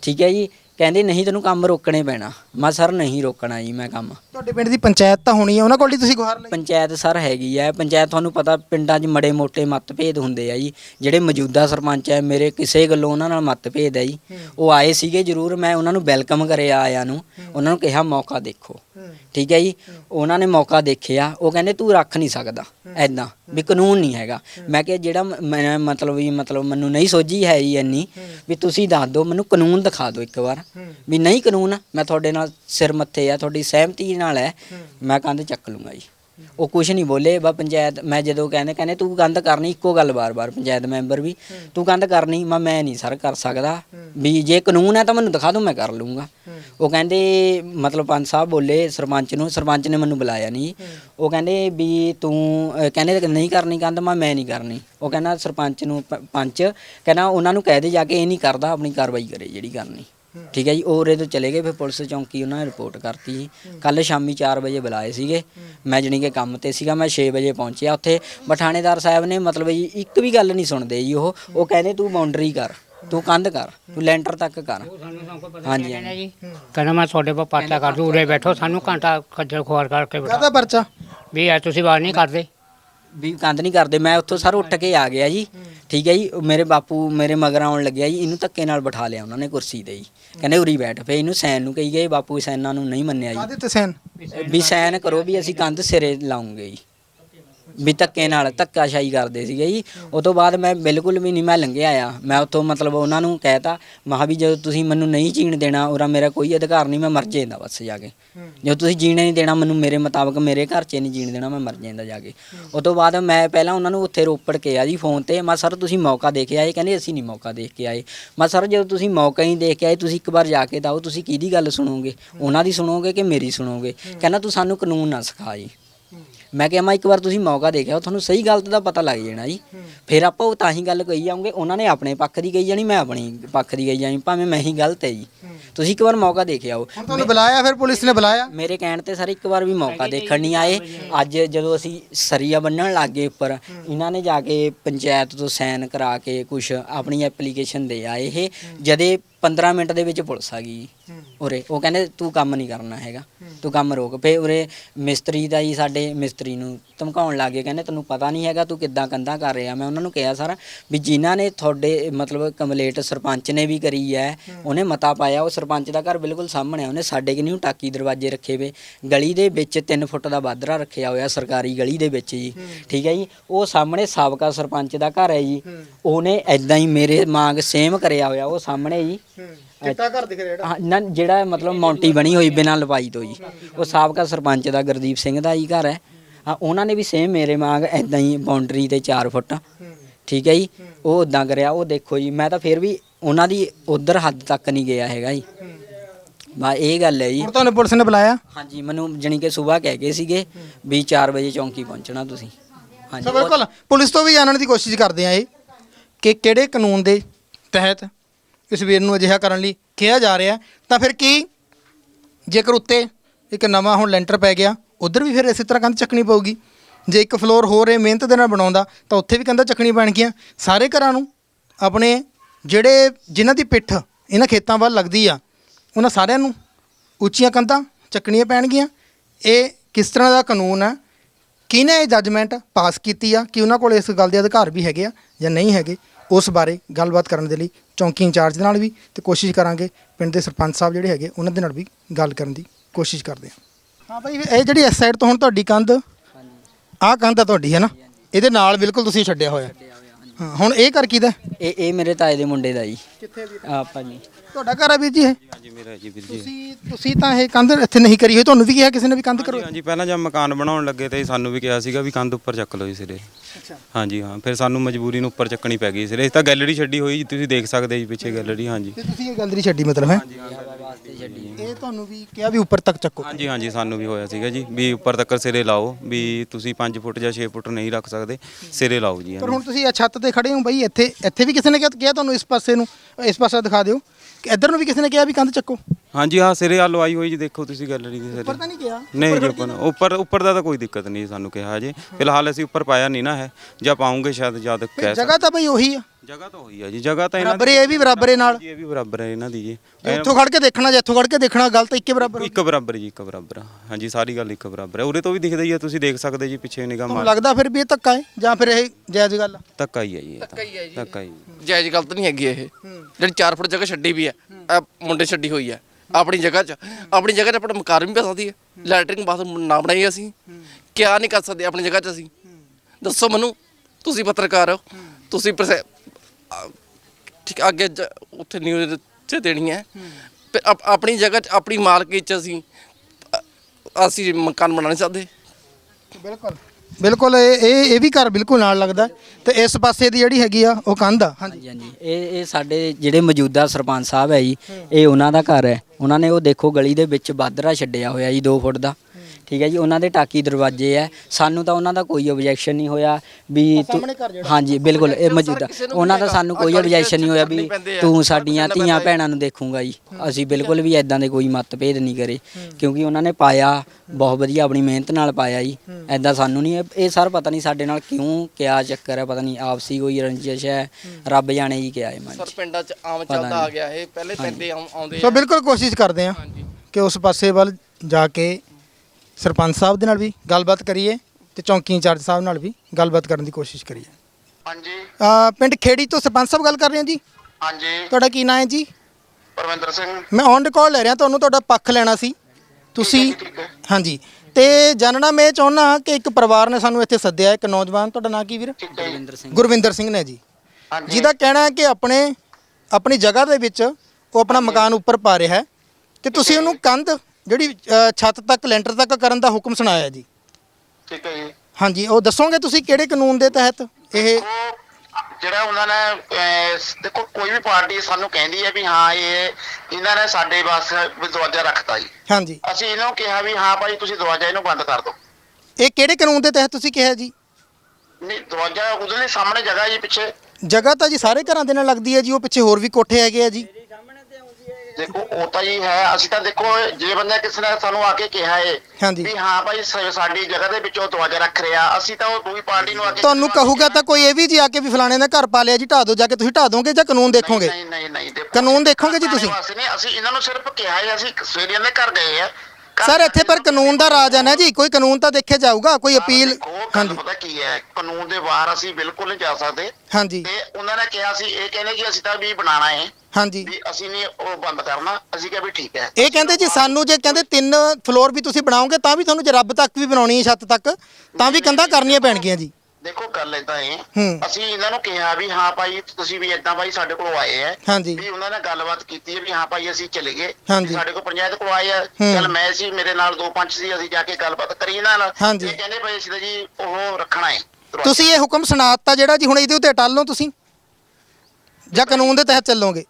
ਠੀਕ ਹੈ ਜੀ? ਕਹਿੰਦੇ ਨਹੀਂ ਤੈਨੂੰ ਕੰਮ ਰੋਕਣੇ ਪੈਣਾ। ਮੈਂ ਸਰ ਨਹੀਂ ਰੋਕਣਾ ਜੀ ਮੈਂ ਕੰਮ। ਤੁਹਾਡੇ ਪਿੰਡ ਦੀ ਪੰਚਾਇਤ ਤਾਂ ਹੋਣੀ ਆ ਉਹਨਾਂ ਕੋਲ ਹੀ ਤੁਸੀਂ ਗੁਹਾਰ ਲਈ? ਪੰਚਾਇਤ ਸਰ ਹੈਗੀ ਹੈ ਪੰਚਾਇਤ ਤੁਹਾਨੂੰ ਪਤਾ ਪਿੰਡਾਂ 'ਚ ਮੜੇ ਮੋਟੇ ਮਤਭੇਦ ਹੁੰਦੇ ਆ ਜੀ। ਜਿਹੜੇ ਮੌਜੂਦਾ ਸਰਪੰਚ ਹੈ ਮੇਰੇ ਕਿਸੇ ਗੱਲੋਂ ਉਹਨਾਂ ਨਾਲ ਮਤਭੇਦ ਹੈ ਜੀ। ਉਹ ਆਏ ਸੀਗੇ ਜ਼ਰੂਰ ਮੈਂ ਉਹਨਾਂ ਨੂੰ ਵੈਲਕਮ ਕਰਿਆ ਆਇਆਂ ਨੂੰ। ਉਹਨਾਂ ਨੂੰ ਕਿਹਾ ਮੌਕਾ ਦੇਖੋ। ਠੀਕ ਹੈ ਜੀ? ਉਹਨਾਂ ਨੇ ਮੌਕਾ ਦੇਖਿਆ। ਉਹ ਕਹਿੰਦੇ ਤੂੰ ਰੱਖ ਨਹੀਂ ਸਕਦਾ। ਐਦਾਂ, ਵੀ ਕਾਨੂੰਨ ਨਹੀਂ ਹੈਗਾ। ਮੈਂ ਕਿਹਾ ਜਿਹੜਾ ਮ- ਮੈਂ ਮਤਲਬ ਵੀ ਮਤਲਬ ਮੈਨੂੰ ਨਹੀਂ ਸੋਝੀ ਹੈ ਜੀ ਇੰਨੀ, ਵੀ ਤੁਸੀਂ ਦੱਸ ਦਿਓ, ਮੈਨੂੰ ਕਾਨੂੰਨ ਦਿਖਾ ਦਿਓ ਇੱਕ ਵਾਰ। ਵੀ ਨਹੀਂ ਕਾਨੂੰਨ, ਮੈਂ ਤੁਹਾਡੇ ਨਾਲ ਸਿਰ ਮੱਥੇ ਆ, ਤੁਹਾਡੀ ਸਹਿਮਤੀ ਨਾਲ ਹੈ, ਮੈਂ ਕੰਧ ਚੱਕ ਲੂੰਗਾ ਜੀ। ਉਹ ਕੁਝ ਨਹੀਂ ਬੋਲੇ ਬਾ ਪੰਚਾਇਤ, ਮੈਂ ਜਦੋਂ ਕਹਿੰਦੇ ਕਹਿੰਦੇ ਤੂੰ ਕੰਧ ਕਰਨੀ, ਇੱਕੋ ਗੱਲ ਬਾਰ-ਬਾਰ ਪੰਚਾਇਤ ਮੈਂਬਰ ਵੀ, ਤੂੰ ਕੰਧ ਕਰਨੀ, ਮੈਂ ਮੈਂ ਨਹੀਂ ਸਰ ਕਰ ਸਕਦਾ। ਵੀ ਜੇ ਕਾਨੂੰਨ ਹੈ ਤਾਂ ਮੈਨੂੰ ਦਿਖਾ ਦੂੰ ਮੈਂ ਕਰ ਲੂੰਗਾ ਉਹ ਕਹਿੰਦੇ, ਮਤਲਬ ਪੰਚ ਸਾਹਿਬ ਬੋਲੇ, ਸਰਪੰਚ ਨੂੰ, ਸਰਪੰਚ ਨੇ ਮੈਨੂੰ ਬੁਲਾਇਆ ਨਹੀਂ। ਉਹ ਕਹਿੰਦੇ ਵੀ ਤੂੰ, ਅਹ, ਕਹਿੰਦੇ ਨਹੀਂ ਕਰਨੀ ਕੰਧ, ਮੈਂ ਮੈਂ ਨਹੀਂ ਕਰਨੀ। ਉਹ ਕਹਿੰਦਾ ਸਰਪੰਚ ਨੂੰ, ਪ- ਪੰਚ, ਕਹਿੰਦਾ ਉਹਨਾਂ ਨੂੰ ਕਹਿ ਦੇ ਜਾ ਕੇ ਇਹ ਨਹੀਂ ਕਰਦਾ, ਆਪਣੀ ਕਾਰਵਾਈ ਕਰੇ ਜਿਹੜੀ ਕਰਨੀ। ਠੀਕ ਹੈ ਜੀ ਉਹ ਉਰੇ ਤੋਂ ਚਲੇ ਗਏ ਫਿਰ ਪੁਲਿਸ ਚੌਂਕੀ ਉਹਨਾਂ ਨੇ ਰਿਪੋਰਟ ਕਰਤੀ ਜੀ। ਕੱਲ ਸ਼ਾਮੀ 4 ਵਜੇ ਬੁਲਾਏ ਸੀਗੇ। ਮੈਂ ਜਣੀ ਕਿ ਕੰਮ ਤੇ ਸੀਗਾ ਮੈਂ 6 ਵਜੇ ਪਹੁੰਚਿਆ ਉੱਥੇ। ਬਠਾਣੇਦਾਰ ਸਾਹਿਬ ਨੇ ਮਤਲਬ ਜੀ ਇੱਕ ਵੀ ਗੱਲ ਨਹੀਂ ਸੁਣਦੇ ਜੀ ਉਹ। ਉਹ ਕਹਿੰਦੇ ਤੂੰ ਬਾਉਂਡਰੀ ਕਰ ਤੂੰ ਕੰਧ ਕਰ ਤੂੰ ਲੈਂਟਰ ਤੱਕ ਕਰ। ਹਾਂਜੀ ਕਹਿੰਦਾ ਜੀ। ਕਹਿੰਦਾ ਮੈਂ ਤੁਹਾਡੇ ਕੋਲ ਪਾਤਾ ਕਰ ਦੂੰ ਉਰੇ ਬੈਠੋ ਸਾਨੂੰ ਘੰਟਾ ਖੱਜਲ ਖੁਆਰ ਕਰਕੇ ਬਿਠਾ ਕਾਹਦਾ ਪਰਚਾ? ਵੀ ਐ ਤੁਸੀਂ ਬਾਤ ਨਹੀਂ ਕਰਦੇ। ਵੀ ਕੰਧ ਨਹੀਂ ਕਰਦੇ। ਮੈਂ ਉੱਥੋਂ ਸਰ ਉੱਠ ਕੇ ਆ ਗਿਆ ਜੀ। ਠੀਕ ਹੈ ਜੀ ਉਹ ਮੇਰੇ ਬਾਪੂ ਮੇਰੇ ਮਗਰ ਆਉਣ ਲੱਗਿਆ ਜੀ। ਇਹਨੂੰ ਧੱਕੇ ਨਾਲ ਬਿਠਾ ਲਿਆ ਉਹਨਾਂ ਨੇ ਕੁਰਸੀ ਤੇ ਜੀ। ਕਹਿੰਦੇ ਉਰੀ ਬੈਠ। ਫੇ ਇਹਨੂੰ ਸੈਨ ਨੂੰ ਕਹੀ ਗਏ ਬਾਪੂ ਸੈਨਾਂ ਨੂੰ ਨਹੀਂ ਮੰਨਿਆ ਜੀ। ਕਾਹਦੇ ਤੇ ਸੈਨ? ਵੀ ਸੈਨ ਕਰੋ ਵੀ ਅਸੀਂ ਕੰਧ ਸਿਰੇ ਲਾਉਂਗੇ ਜੀ। ਵੀ ਧੱਕੇ ਨਾਲ ਧੱਕਾਸ਼ਾਹੀ ਕਰਦੇ ਸੀਗੇ ਜੀ। ਉਹ ਤੋਂ ਬਾਅਦ ਮੈਂ ਬਿਲਕੁਲ ਵੀ ਨਹੀਂ ਮੈਂ ਲੰਘਿਆ ਆ। ਮੈਂ ਉੱਥੋਂ ਮਤਲਬ ਉਹਨਾਂ ਨੂੰ ਕਹਿਤਾ ਮਹਾ ਵੀ ਜਦੋਂ ਤੁਸੀਂ ਮੈਨੂੰ ਨਹੀਂ ਜੀਣ ਦੇਣਾ, ਉਹਦਾ ਮੇਰਾ ਕੋਈ ਅਧਿਕਾਰ ਨਹੀਂ, ਮੈਂ ਮਰ ਜਾਂਦਾ ਬਸ ਜਾ ਕੇ। ਜਦੋਂ ਤੁਸੀਂ ਜੀਣੇ ਨਹੀਂ ਦੇਣਾ ਮੈਨੂੰ, ਮੇਰੇ ਮੁਤਾਬਕ ਮੇਰੇ ਘਰ 'ਚ ਨਹੀਂ ਜੀਣ ਦੇਣਾ, ਮੈਂ ਮਰ ਜਾਂਦਾ ਜਾ ਕੇ। ਉਹ ਤੋਂ ਬਾਅਦ ਮੈਂ ਪਹਿਲਾਂ ਉਹਨਾਂ ਨੂੰ ਉੱਥੇ ਰੋਪੜ ਕੇ ਆ ਜੀ ਫੋਨ ਤੇ। ਮੈਂ ਸਰ, ਤੁਸੀਂ ਮੌਕਾ ਦੇ ਕੇ ਆਏ? ਕਹਿੰਦੇ, ਅਸੀਂ ਨਹੀਂ ਮੌਕਾ ਦੇਖ ਕੇ ਆਏ। ਮੈਂ ਸਰ, ਜਦੋਂ ਤੁਸੀਂ ਮੌਕਾ ਹੀ ਦੇਖ ਕੇ ਆਏ, ਤੁਸੀਂ ਇੱਕ ਵਾਰ ਜਾ ਕੇ ਤਾਂ ਤੁਸੀਂ ਕਿਹਦੀ ਗੱਲ ਸੁਣੋਗੇ? ਉਹਨਾਂ ਦੀ ਸੁਣੋਗੇ ਕਿ ਮੇਰੀ ਸੁਣੋਗੇ? ਕਹਿੰਦਾ, ਤੂੰ ਸਾਨੂੰ ਕਾਨੂੰਨ ਨਾ ਸਿਖਾ ਜੀ। ਮੈਂ ਕਿਹਾ ਮੈਂ ਇੱਕ ਵਾਰ ਤੁਸੀਂ ਮੌਕਾ ਦੇਖਿਆ ਤੁਹਾਨੂੰ ਸਹੀ ਗਲਤ ਦਾ ਪਤਾ ਲੱਗ ਜਾਣਾ ਜੀ। ਫਿਰ ਆਪਾਂ ਉਹ ਤਾਂ ਹੀ ਗੱਲ ਕਹੀ ਜਾਵਾਂਗੇ ਉਹਨਾਂ ਨੇ ਆਪਣੇ ਪੱਖ ਦੀ ਕਹੀ ਜਾਣੀ ਮੈਂ ਆਪਣੀ ਪੱਖ ਦੀ ਕਹੀ ਜਾਣੀ ਭਾਵੇਂ ਮੈਂ ਹੀ ਗਲਤ ਹੈ ਜੀ। ਤੁਸੀਂ ਇੱਕ ਵਾਰ ਮੌਕਾ ਦੇਖਿਆ ਹੁਣ ਤੁਹਾਨੂੰ ਬੁਲਾਇਆ ਫਿਰ ਪੁਲਿਸ ਨੇ ਬੁਲਾਇਆ? ਮੇਰੇ ਕਹਿਣ ਤੇ ਸਰ ਇੱਕ ਵਾਰ ਵੀ ਮੌਕਾ ਦੇਖਣ ਨਹੀਂ ਆਏ। ਅੱਜ ਜਦੋਂ ਅਸੀਂ ਸਰੀਆ ਬੰਨਣ ਲੱਗ ਗਏ ਉੱਪਰ ਇਹਨਾਂ ਨੇ ਜਾ ਕੇ ਪੰਚਾਇਤ ਤੋਂ ਸਾਈਨ ਕਰਾ ਕੇ ਕੁਝ ਆਪਣੀ ਐਪਲੀਕੇਸ਼ਨ ਦੇ ਆਏ ਇਹ। ਜਦੇ 15 ਮਿੰਟ ਦੇ ਵਿੱਚ ਪੁਲਿਸ ਆ ਗਈ ਉਰੇ ਉਹ ਕਹਿੰਦੇ ਤੂੰ ਕੰਮ ਨਹੀਂ ਕਰਨਾ ਹੈਗਾ। ਤੂੰ ਕੰਮ ਰੋਕ। ਫੇ ਉਰੇ ਮਿਸਤਰੀ ਦਾ ਹੀ ਸਾਡੇ ਮਿਸਤਰੀ ਨੂੰ ਧਮਕਾਉਣ ਲੱਗੇ ਕਹਿੰਦੇ ਤੈਨੂੰ ਪਤਾ ਨਹੀਂ ਹੈਗਾ ਤੂੰ ਕਿੱਦਾਂ ਕੰਧਾਂ ਕਰ ਰਿਹਾ? ਮੈਂ ਉਹਨਾਂ ਨੂੰ ਕਿਹਾ ਸਰ ਵੀ ਜਿਨ੍ਹਾਂ ਨੇ ਤੁਹਾਡੇ ਮਤਲਬ ਕੰਪਲੇਂਟ ਸਰਪੰਚ ਨੇ ਵੀ ਕਰੀ ਹੈ ਉਹਨੇ ਮਤਾ ਪਾਇਆ ਉਹ ਸਰਪੰਚ ਦਾ ਘਰ ਬਿਲਕੁਲ ਸਾਹਮਣੇ ਆ। ਉਹਨੇ ਸਾਡੇ ਕਿ ਨਹੀਂ ਟਾਕੀ ਦਰਵਾਜ਼ੇ ਰੱਖੇ ਵੇ। ਗਲੀ ਦੇ ਵਿੱਚ 3 ਫੁੱਟ ਦਾ ਬਾਦਰਾ ਰੱਖਿਆ ਹੋਇਆ ਸਰਕਾਰੀ ਗਲੀ ਦੇ ਵਿੱਚ ਜੀ। ਠੀਕ ਹੈ ਜੀ? ਉਹ ਸਾਹਮਣੇ ਸਾਬਕਾ ਸਰਪੰਚ ਦਾ ਘਰ ਹੈ ਜੀ। ਉਹਨੇ ਐਦਾਂ ਹੀ ਮੇਰੇ ਮਾਂਗ ਸੇਮ ਕਰਿਆ ਹੋਇਆ ਉਹ ਸਾਹਮਣੇ ਜੀ। ਚਿੱਟਾ ਘਰ ਦਿਖ ਰਿਹਾ ਹਾਂ, ਨਾ ਜਿਹੜਾ ਮਤਲਬ ਮੌਂਟੀ ਬਣੀ ਹੋਈ ਬਿਨਾਂ ਲਵਾਈ ਤੋਂ ਜੀ। ਉਹ ਸਾਬਕਾ ਸਰਪੰਚ ਦਾ ਗੁਰਦੀਪ ਸਿੰਘ ਦਾ ਹੀ ਘਰ ਹੈ। ਹਾਂ ਉਹਨਾਂ ਨੇ ਵੀ ਸੇਮ ਮੇਰੇ ਵਾਂਗ ਐਦਾਂ ਹੀ ਬਾਉਂਡਰੀ ਤੇ 4 ਫੁੱਟ। ਠੀਕ ਹੈ ਜੀ? ਉਹ ਉਦਾਂ ਕਰਿਆ ਉਹ ਦੇਖੋ ਜੀ ਮੈਂ ਤਾਂ ਫਿਰ ਵੀ ਉਹਨਾਂ ਦੀ ਉਧਰ ਹੱਦ ਤੱਕ ਨਹੀਂ ਗਿਆ ਹੈਗਾ ਜੀ। ਬਾ ਇਹ ਗੱਲ ਹੈ ਜੀ। ਹੁਣ ਤੁਹਾਨੂੰ ਪੁਲਿਸ ਨੇ ਬੁਲਾਇਆ? ਹਾਂਜੀ ਮੈਨੂੰ ਜਣੀ ਕਿ ਸਵੇਰ ਕਹਿ ਗਏ ਸੀਗੇ ਵੀ 4 ਵਜੇ ਚੌਂਕੀ ਪਹੁੰਚਣਾ ਤੁਸੀਂ। ਹਾਂਜੀ ਸੋ ਬਿਲਕੁਲ ਪੁਲਿਸ ਤੋਂ ਵੀ ਜਾਣਨ ਦੀ ਕੋਸ਼ਿਸ਼ ਕਰਦੇ ਆ ਇਹ ਕਿ ਕਿਹੜੇ ਕਾਨੂੰਨ ਦੇ ਤਹਿਤ ਇਸ ਵੀਰ ਨੂੰ ਅਜਿਹਾ ਕਰਨ ਲਈ ਕਿਹਾ ਜਾ ਰਿਹਾ ਤਾਂ ਫਿਰ ਕੀ? ਜੇਕਰ ਉੱਤੇ ਇੱਕ ਨਵਾਂ ਹੁਣ ਲੈਂਟਰ ਪੈ ਗਿਆ, ਉਧਰ ਵੀ ਫਿਰ ਇਸੇ ਤਰ੍ਹਾਂ ਕੰਧ ਚੱਕਣੀ ਪਊਗੀ। ਜੇ ਇੱਕ ਫਲੋਰ ਹੋਰ ਇਹ ਮਿਹਨਤ ਦੇ ਨਾਲ ਬਣਾਉਂਦਾ, ਤਾਂ ਉੱਥੇ ਵੀ ਕੰਧਾਂ ਚੱਕਣੀ ਪੈਣਗੀਆਂ। ਸਾਰੇ ਘਰਾਂ ਨੂੰ ਆਪਣੇ ਜਿਹੜੇ ਜਿਨ੍ਹਾਂ ਦੀ ਪਿੱਠ ਇਹਨਾਂ ਖੇਤਾਂ ਵੱਲ ਲੱਗਦੀ ਆ, ਉਹਨਾਂ ਸਾਰਿਆਂ ਨੂੰ ਉੱਚੀਆਂ ਕੰਧਾਂ ਚੱਕਣੀਆਂ ਪੈਣਗੀਆਂ। ਇਹ ਕਿਸ ਤਰ੍ਹਾਂ ਦਾ ਕਾਨੂੰਨ ਹੈ ਕਿਹਨੇ ਇਹ ਜੱਜਮੈਂਟ ਪਾਸ ਕੀਤੀ ਆ? ਕਿ ਉਹਨਾਂ ਕੋਲ ਇਸ ਗੱਲ ਦੇ ਅਧਿਕਾਰ ਵੀ ਹੈਗੇ ਆ ਜਾਂ ਨਹੀਂ ਹੈਗੇ? ਉਸ ਬਾਰੇ ਗੱਲਬਾਤ ਕਰਨ ਦੇ ਲਈ ਚੌਂਕੀ ਇੰਚਾਰਜ ਦੇ ਨਾਲ ਵੀ ਤੇ ਕੋਸ਼ਿਸ਼ ਕਰਾਂਗੇ ਪਿੰਡ ਦੇ ਸਰਪੰਚ ਸਾਹਿਬ ਜਿਹੜੇ ਹੈਗੇ ਉਹਨਾਂ ਦੇ ਨਾਲ ਵੀ ਗੱਲ ਕਰਨ ਦੀ ਕੋਸ਼ਿਸ਼ ਕਰਦੇ ਹਾਂ। ਹਾਂ ਭਾਈ ਇਹ ਜਿਹੜੀ ਇਸ ਸਾਈਡ ਤੋਂ ਹੁਣ ਤੁਹਾਡੀ ਕੰਧ ਆਹ ਕੰਧ ਆ ਤੁਹਾਡੀ ਹੈ ਨਾ? ਇਹਦੇ ਨਾਲ ਬਿਲਕੁਲ ਤੁਸੀਂ ਛੱਡਿਆ ਹੋਇਆ। ਹਾਂ ਹੁਣ ਇਹ ਕਰ ਕਿਹਦਾ? ਇਹ ਇਹ ਮੇਰੇ ਤਾਏ ਦੇ ਮੁੰਡੇ ਦਾ ਜੀ। ਕਿੱਥੇ ਵੀ ਆਪਾਂ ਜੀ। ਤੁਹਾਡਾ ਘਰ ਆ ਵੀਰ ਜੀ ਇਹ? ਹਾਂਜੀ ਮੇਰਾ ਜੀ ਵੀਰ ਜੀ। ਤੁਸੀਂ ਤੁਸੀਂ ਤਾਂ ਇਹ ਕੰਧ ਇੱਥੇ ਨਹੀਂ ਕਰੀ ਹੋਈ ਤੁਹਾਨੂੰ ਵੀ ਕਿਹਾ ਕਿਸੇ ਨੇ ਵੀ ਕੰਧ ਕਰੋ। ਹਾਂਜੀ ਪਹਿਲਾਂ ਜਦ ਮਕਾਨ ਬਣਾਉਣ ਲੱਗੇ ਤੇ ਸਾਨੂੰ ਵੀ ਕਿਹਾ ਸੀਗਾ ਵੀ ਕੰਧ ਉੱਪਰ ਚੱਕ ਲਓ ਜੀ ਸਿਰੇ। ਅੱਛਾ। ਹਾਂਜੀ ਹਾਂ ਫਿਰ ਸਾਨੂੰ ਮਜਬੂਰੀ ਨੂੰ ਉੱਪਰ ਚੱਕਣੀ ਪੈ ਗਈ ਸਿਰੇ। ਤਾਂ ਗੈਲਰੀ ਛੱਡੀ ਹੋਈ ਤੁਸੀਂ ਦੇਖ ਸਕਦੇ ਜੀ ਪਿੱਛੇ ਗੈਲਰੀ ਹਾਂਜੀ। ਤੇ ਤੁਸੀਂ ਇਹ ਗੱਲ ਨਹੀਂ ਛੱਡੀ ਮਤਲਬ ਹੈ? ਵਾਸਤੇ ਛੱਡੀ ਇਹ ਤੁਹਾਨੂੰ ਵੀ ਕਿਹਾ ਵੀ ਉੱਪਰ ਤੱਕ ਚੱਕੋ। ਹਾਂਜੀ ਹਾਂਜੀ ਸਾਨੂੰ ਵੀ ਹੋਇਆ ਸੀਗਾ ਜੀ ਵੀ ਉੱਪਰ ਤੱਕ ਸਿਰੇ ਲਾਓ ਵੀ ਤੁਸੀਂ 5 ਫੁੱਟ ਜਾਂ 6 ਫੁੱਟ ਨਹੀਂ ਰੱਖ ਸਕਦੇ ਸਿਰੇ ਲਾਓ ਜੀ ਪਰ ਹੁਣ ਤੁਸੀਂ ਇਹ ਛੱਤ ਤੇ ਖੜੇ ਹੋ ਬਈ ਇੱਥੇ ਇੱਥੇ ਵੀ ਕਿਸੇ ਨੇ ਕਿਹਾ ਕਿਹਾ ਤੁਹਾਨੂੰ ਇਸ ਪਾਸੇ ਨੂੰ ਇਸ ਪਾਸਾ ਦਿਖਾ ਦਿਓ। ਕਿ ਇੱਧਰ ਨੂੰ ਵੀ ਕਿਸੇ ਨੇ ਕਿਹਾ ਵੀ ਕੰਧ ਚੱਕੋ। ਹਾਂਜੀ ਹਾਂ ਸਿਰੇ ਆ ਲਵਾਈ ਹੋਈ ਜੀ ਦੇਖੋ ਤੁਸੀਂ ਗੈਲਰੀ ਦੇ ਉੱਪਰ ਸਿਰੇ ਤਾਂ ਨਹੀਂ ਕਿਹਾ? ਨਹੀਂ ਜੀ ਉੱਪਰ ਉੱਪਰ ਉੱਪਰ ਦਾ ਤਾਂ ਕੋਈ ਦਿੱਕਤ ਨਹੀਂ ਸਾਨੂੰ ਕਿਹਾ ਜੀ ਫਿਲਹਾਲ ਅਸੀਂ ਉੱਪਰ ਪਾਇਆ ਨਹੀਂ ਨਾ ਹੈ। ਜਾਂ ਪਾਉਂਗੇ ਸ਼ਾਇਦ ਜਦ ਕਹਿ ਜਗ੍ਹਾ ਤਾਂ ਬਈ ਉਹੀ ਆ। ਜਗ੍ਹਾ ਤਾਂ ਹੋਈ ਹੈ ਜੀ ਜਗ੍ਹਾ ਤਾਂ ਇਹਨਾਂ ਬਰਾਬਰ ਇਹ ਵੀ ਬਰਾਬਰ ਇਹ ਨਾਲ। ਇਹ ਵੀ ਬਰਾਬਰ ਹੈ ਇਹਨਾਂ ਦੀ ਜੀ। ਜੇ ਇੱਥੋਂ ਖੜ ਕੇ ਦੇਖਣਾ ਜੇ ਇੱਥੋਂ ਖੜ ਕੇ ਦੇਖਣਾ ਗੱਲ ਤਾਂ ਇੱਕੇ ਬਰਾਬਰ ਇੱਕ ਬਰਾਬਰ ਜੀ ਇੱਕ ਬਰਾਬਰ ਆ। ਹਾਂਜੀ ਸਾਰੀ ਗੱਲ ਇੱਕ ਬਰਾਬਰ ਹੈ। ਉਰੇ ਤੋਂ ਵੀ ਦਿਖਦਾ ਹੀ ਹੈ ਤੁਸੀਂ ਦੇਖ ਸਕਦੇ ਜੀ ਪਿੱਛੇ ਨਿਗਾਹ ਤੁਹਾਨੂੰ ਮਾਰ ਲੱਗਦਾ ਫਿਰ ਵੀ ਇਹ ਧੱਕਾ ਹੈ? ਜਾਂ ਫਿਰ ਇਹ ਜਾਇਜ਼ ਗੱਲ ਆ? ਧੱਕਾ ਹੀ ਹੈ ਜੀ ਇਹ ਤਾਂ। ਧੱਕਾ ਹੀ ਜਾਇਜ਼ ਗਲਤ ਨਹੀਂ ਹੈਗੀ ਇਹ। ਜਿਹੜੀ 4 ਫੁੱਟ ਜਗ੍ਹਾ ਛੱਡੀ ਵੀ ਹੈ। ਇਹ ਮੁੰਡੇ ਛੱਡੀ ਹੋਈ ਹੈ ਆਪਣੀ ਜਗ੍ਹਾ 'ਚ, ਆਪਣੀ ਜਗ੍ਹਾ 'ਚ ਆਪਣਾ ਮਕਾਨ ਵੀ ਪੈ ਸਕਦੀ ਹੈ ਲੈਟਰਿੰਗ ਬਾਥਰੂਮ ਨਾ ਬਣਾਈ ਅਸੀਂ। ਕਿਆ ਨਹੀਂ ਕਰ ਸਕਦੇ ਆਪਣੀ ਜਗ੍ਹਾ 'ਚ ਅਸੀਂ। ਦੱਸੋ ਮੈਨੂੰ, ਤੁਸੀਂ ਪੱਤਰਕਾਰ ਹੋ। ਤੁਸੀਂ ਪ੍ਰਸੇ- ਠੀਕ, ਅੱਗੇ ਉੱਥੇ ਨਿਊਜ਼ 'ਤੇ ਦੇਣੀ ਹੈ। ਫਿਰ ਆਪਣੀ ਜਗ੍ਹਾ 'ਚ, ਆਪਣੀ ਮਾਰਕੀਟ 'ਚ ਅਸੀਂ ਅਸੀਂ ਮਕਾਨ ਬਣਾ ਨਹੀਂ ਸਕਦੇ। ਬਿਲਕੁਲ। ਬਿਲਕੁਲ, ਇਹ ਇਹ ਇਹ ਵੀ ਘਰ ਬਿਲਕੁਲ ਨਾਲ ਲੱਗਦਾ ਤੇ ਇਸ ਪਾਸੇ ਦੀ ਜਿਹੜੀ ਹੈਗੀ ਆ, ਉਹ ਕੰਧ ਆ। ਹਾਂਜੀ। ਹਾਂਜੀ ਹਾਂਜੀ। ਇਹ ਇਹ ਸਾਡੇ ਜਿਹੜੇ ਮੌਜੂਦਾ ਸਰਪੰਚ ਸਾਹਿਬ ਹੈ ਜੀ, ਇਹ ਉਹਨਾਂ ਦਾ ਘਰ ਹੈ। ਉਹਨਾਂ ਨੇ ਉਹ ਦੇਖੋ ਗਲੀ ਦੇ ਵਿੱਚ ਬਾਦਰਾ ਛੱਡਿਆ ਹੋਇਆ ਜੀ 2 ਫੁੱਟ ਦਾ। ਠੀਕ ਹੈ ਜੀ ਉਹਨਾਂ ਦੇ ਟਾਕੀ ਦਰਵਾਜ਼ੇ ਹੈ ਸਾਨੂੰ ਤਾਂ ਉਹਨਾਂ ਦਾ ਕੋਈ ਓਬਜੈਕਸ਼ਨ ਨਹੀਂ ਹੋਇਆ ਵੀ ਤੂੰ-। ਹਾਂਜੀ ਬਿਲਕੁਲ ਇਹ ਮੌਜੂਦਾ। ਉਹਨਾਂ ਦਾ। ਸਾਨੂੰ ਕੋਈ ਓਬਜੈਕਸ਼ਨ ਨਹੀਂ ਹੋਇਆ ਵੀ। ਤੂੰ ਸਾਡੀਆਂ ਧੀਆਂ ਭੈਣਾਂ ਨੂੰ ਦੇਖੂਗਾ ਜੀ। ਅਸੀਂ ਬਿਲਕੁਲ ਵੀ ਐਦਾਂ ਦੇ ਕੋਈ ਮਤਭੇਦ ਨਹੀਂ ਕਰੇ ਕਿਉਂਕਿ ਉਹਨਾਂ ਨੇ ਪਾਇਆ ਬਹੁਤ ਵਧੀਆ ਆਪਣੀ ਮਿਹਨਤ ਨਾਲ ਪਾਇਆ ਜੀ। ਐਦਾਂ ਸਾਨੂੰ ਨਹੀਂ ਇਹ- ਇਹ ਸਰ ਪਤਾ ਨਹੀਂ ਸਾਡੇ ਨਾਲ ਕਿਉਂ ਕਿਆ ਚੱਕਰ ਹੈ ਪਤਾ ਨਹੀਂ ਆਪਸੀ ਕੋਈ ਰੰਜਿਸ਼ ਹੈ ਰੱਬ ਜਾਣੇ ਜੀ ਕਿਆ ਹੈ ਮਨ ਸਰ 'ਚ ਪਿੰਡਾਂ 'ਚ ਆਮ ਚੱਲਦਾ ਆ। ਗਿਆ ਇਹ ਪਹਿਲੇ ਪੈਂਦੇ ਆਉਂ- ਆਉਂਦੇ ਸੋ ਆ ਬਿਲਕੁਲ ਕੋਸ਼ਿਸ਼ ਕਰਦੇ ਆ ਕਿ ਉਸ ਪਾਸੇ ਵੱਲ ਜਾ ਕੇ ਸਰਪੰਚ ਸਾਹਿਬ ਦੇ ਨਾਲ ਵੀ ਗੱਲਬਾਤ ਕਰੀਏ ਤੇ ਚੌਂਕੀ ਇੰਚਾਰਜ ਸਾਹਿਬ ਨਾਲ ਵੀ ਗੱਲਬਾਤ ਕਰਨ ਦੀ ਕੋਸ਼ਿਸ਼ ਕਰੀਏ। ਹਾਂਜੀ। ਅ, ਪਿੰਡ ਖੇੜੀ ਤੋਂ ਸਰਪੰਚ ਸਾਹਿਬ ਗੱਲ ਕਰ ਰਹੇ ਹੋ ਜੀ? ਹਾਂਜੀ। ਤੁਹਾਡਾ ਕੀ ਨਾਮ ਹੈ ਜੀ? ਪਰਵਿੰਦਰ ਸਿੰਘ। ਮੈਂ ਔਨ ਰਿਕਾਰਡ ਲੈ ਰਿਹਾ ਤੁਹਾਨੂੰ ਤੁਹਾਡਾ ਪੱਖ ਲੈਣਾ ਸੀ। ਤੁਸੀਂ ਠੀਕ ਹੈ। ਹਾਂਜੀ। ਤੇ ਜਾਣਨਾ ਮੈਂ ਇਹ ਚਾਹੁੰਦਾ ਕਿ ਇੱਕ ਪਰਿਵਾਰ ਨੇ ਸਾਨੂੰ ਇੱਥੇ ਸੱਦਿਆ ਇੱਕ ਨੌਜਵਾਨ ਤੁਹਾਡਾ ਨਾਂ ਕੀ ਵੀਰ? ਠੀਕ ਹੈ ਜੀ। ਗੁਰਵਿੰਦਰ ਸਿੰਘ। ਗੁਰਵਿੰਦਰ ਸਿੰਘ ਨੇ ਜੀ। ਹਾਂਜੀ। ਜਿਹਦਾ ਕਹਿਣਾ ਹੈ ਕਿ ਆਪਣੇ ਆਪਣੀ ਜਗ੍ਹਾ ਦੇ ਵਿੱਚ ਉਹ ਆਪਣਾ ਮਕਾਨ ਉੱਪਰ ਪਾ ਰਿਹਾ ਹੈ। ਤੇ ਤੁਸੀਂ ਉਹਨੂੰ ਕੰਧ ਜਿਹੜੀ ਅ, ਛੱਤ ਤੱਕ ਲੈਂਟਰ ਤੱਕ ਕਰਨ ਦਾ ਹੁਕਮ ਸੁਣਾਇਆ ਜੀ। ਠੀਕ ਹੈ ਜੀ। ਹਾਂਜੀ ਉਹ ਦੱਸੋਗੇ ਤੁਸੀਂ ਕਿਹੜੇ ਕਾਨੂੰਨ ਦੇ ਤਹਿਤ ਇਹ? ਉਹ ਜਿਹੜਾ ਉਹਨਾਂ ਨੇ ਅਹ, ਸ- ਦੇਖੋ ਕੋਈ ਵੀ ਪਾਰਟੀ ਸਾਨੂੰ ਕਹਿੰਦੀ ਹੈ ਵੀ ਹਾਂ ਇਹ ਇਹਨਾਂ ਨੇ ਸਾਡੇ ਬਸ ਵੀ ਦਰਵਾਜ਼ਾ ਰੱਖਤਾ ਜੀ। ਹਾਂਜੀ। ਅਸੀਂ ਇਹਨਾਂ ਨੂੰ ਕਿਹਾ ਵੀ ਹਾਂ ਭਾਈ ਤੁਸੀਂ ਦਰਵਾਜ਼ਾ ਇਹਨੂੰ ਬੰਦ ਕਰ ਦਿਓ। ਇਹ ਕਿਹੜੇ ਕਾਨੂੰਨ ਦੇ ਤਹਿਤ ਤੁਸੀਂ ਕਿਹਾ ਜੀ? ਨਹੀਂ ਦਰਵਾਜ਼ਾ ਉਹਦੇ ਸਾਹਮਣੇ ਜਗ੍ਹਾ ਜੀ ਪਿੱਛੇ। ਜਗ੍ਹਾ ਤਾਂ ਜੀ ਸਾਰੇ ਘਰਾਂ ਦੇ ਨਾਲ ਲੱਗਦੀ ਹੈ ਜੀ ਉਹ ਪਿੱਛੇ ਹੋਰ ਵੀ ਕੋਠੇ ਹੈਗੇ ਆ ਜੀ। ਦੇਖੋ ਉਹ ਤਾਂ ਜੀ ਹੈ। ਅਸੀਂ ਤਾਂ ਦੇਖੋ ਜੇ ਬੰਦਾ ਕਿਸੇ ਨੇ ਸਾਨੂੰ ਆ ਕੇ ਕਿਹਾ ਹੈ ਹਾਂਜੀ। ਵੀ ਹਾਂ ਭਾਈ ਸ- ਸਾਡੀ ਜਗ੍ਹਾ ਦੇ ਵਿੱਚੋਂ ਦਰਵਾਜ਼ਾ ਰੱਖ ਰਿਹਾ। ਅਸੀਂ ਤਾਂ ਉਹ ਦੂਜੀ ਪਾਰਟੀ ਨੂੰ ਆ ਕੇ ਤੁਹਾਨੂੰ ਕਹੂਗਾ ਤਾਂ ਕੋਈ ਇਹ ਵੀ ਜੀ ਆ ਕੇ ਵੀ ਫਲਾਣੇ ਦਾ ਘਰ ਪਾ ਲਿਆ ਜੀ ਢਾ ਦਿਓ ਜਾ ਕੇ। ਤੁਸੀਂ ਢਾ ਦੋਗੇ ਜਾਂ ਕਾਨੂੰਨ ਦੇਖੋਗੇ? ਨਹੀਂ ਨਹੀਂ ਨਹੀਂ ਦੇਖੋ ਕਾਨੂੰਨ ਦੇਖੋਗੇ ਜੀ ਤੁਸੀਂ? ਵਾਸਤੇ ਨਹੀਂ ਅਸੀਂ ਇਹਨਾਂ ਨੂੰ ਸਿਰਫ ਕਿਹਾ ਹੈ ਅਸੀਂ ਸਵੇਰੀਆਂ ਦੇ ਘਰ ਗਏ ਆ। ਸਰ ਇੱਥੇ ਪਰ ਕਾਨੂੰਨ ਦਾ ਰਾਜ ਹੈ ਨਾ ਜੀ। ਕੋਈ ਕਾਨੂੰਨ ਤਾਂ ਦੇਖਿਆ ਜਾਊਗਾ ਕੋਈ ਅਪੀਲ ਹਾਂਜੀ। ਪਤਾ ਕੀ ਹੈ ਕਾਨੂੰਨ ਦੇ ਬਾਹਰ ਅਸੀਂ ਬਿਲਕੁਲ ਨਹੀਂ ਜਾ ਸਕਦੇ। ਹਾਂਜੀ। ਤੇ ਉਹਨਾਂ ਨੇ ਕਿਹਾ ਸੀ ਇਹ ਕਹਿੰਦੇ ਕਿ ਅਸੀਂ ਤਾਂ ਵੀ ਬਣਾਣਾ ਹੈ। ਹਾਂਜੀ। ਵੀ ਅਸੀਂ ਨਹੀਂ ਉਹ ਬੰਦ ਕਰਨਾ ਅਸੀਂ ਕਿਹਾ ਵੀ ਠੀਕ ਹੈ। ਇਹ ਕਹਿੰਦੇ ਜੀ ਸਾਨੂੰ ਜੇ ਕਹਿੰਦੇ ਤਿੰਨ ਫਲੋਰ ਵੀ ਤੁਸੀਂ ਬਣਾਓਗੇ ਤਾਂ ਵੀ ਤੁਹਾਨੂੰ ਜੇ ਰੱਬ ਤੱਕ ਵੀ ਬਣਾਉਣੀ ਹੈ ਛੱਤ ਤੱਕ ਤਾਂ ਵੀ ਕੰਧਾਂ ਕਰਨੀਆਂ ਪੈਣਗੀਆਂ ਜੀ। ਦੇਖੋ ਗੱਲ ਇਦਾਂ ਹੈ ਹੂੰ। ਅਸੀਂ ਇਹਨਾਂ ਨੂੰ ਕਿਹਾ ਵੀ ਹਾਂ ਭਾਈ ਤੁਸੀਂ ਵੀ ਇਦਾਂ ਭਾਈ ਸਾਡੇ ਕੋਲ ਆਏ ਹੈ ਹਾਂਜੀ। ਵੀ ਉਹਨਾਂ ਨੇ ਗੱਲਬਾਤ ਕੀਤੀ ਹੈ ਵੀ ਹਾਂ ਭਾਈ ਅਸੀਂ ਚਲੇ ਗਏ। ਹਾਂਜੀ। ਸਾਡੇ ਕੋਲ ਪੰਚਾਇਤ ਕੋਲ ਆਏ ਆ। ਹੂੰ। ਚਲ ਮੈਂ ਸੀ ਮੇਰੇ ਨਾਲ ਦੋ ਪੰਜ ਸੀ ਅਸੀਂ ਜਾ ਕੇ ਗੱਲਬਾਤ ਕਰੀ ਇਹਨਾਂ ਨਾਲ। ਹਾਂਜੀ। ਇਹ ਕਹਿੰਦੇ ਭਾਈ ਅਸੀਂ ਤਾਂ ਜੀ ਉਹ ਰੱਖਣਾ ਦਰਵਾਜ਼ਾ। ਤੁਸੀਂ ਇਹ ਹੁਕਮ ਸੁਣਾਤਾ ਜਿਹੜਾ ਜੀ ਹੁਣ ਇਹਦੇ ਉੱਤੇ ਟਾਲ ਲਓ ਤੁਸੀਂ? ਜਾਂ ਕਾਨੂੰਨ ਦੇ ਤਹਿਤ ਚੱਲੋਗੇ?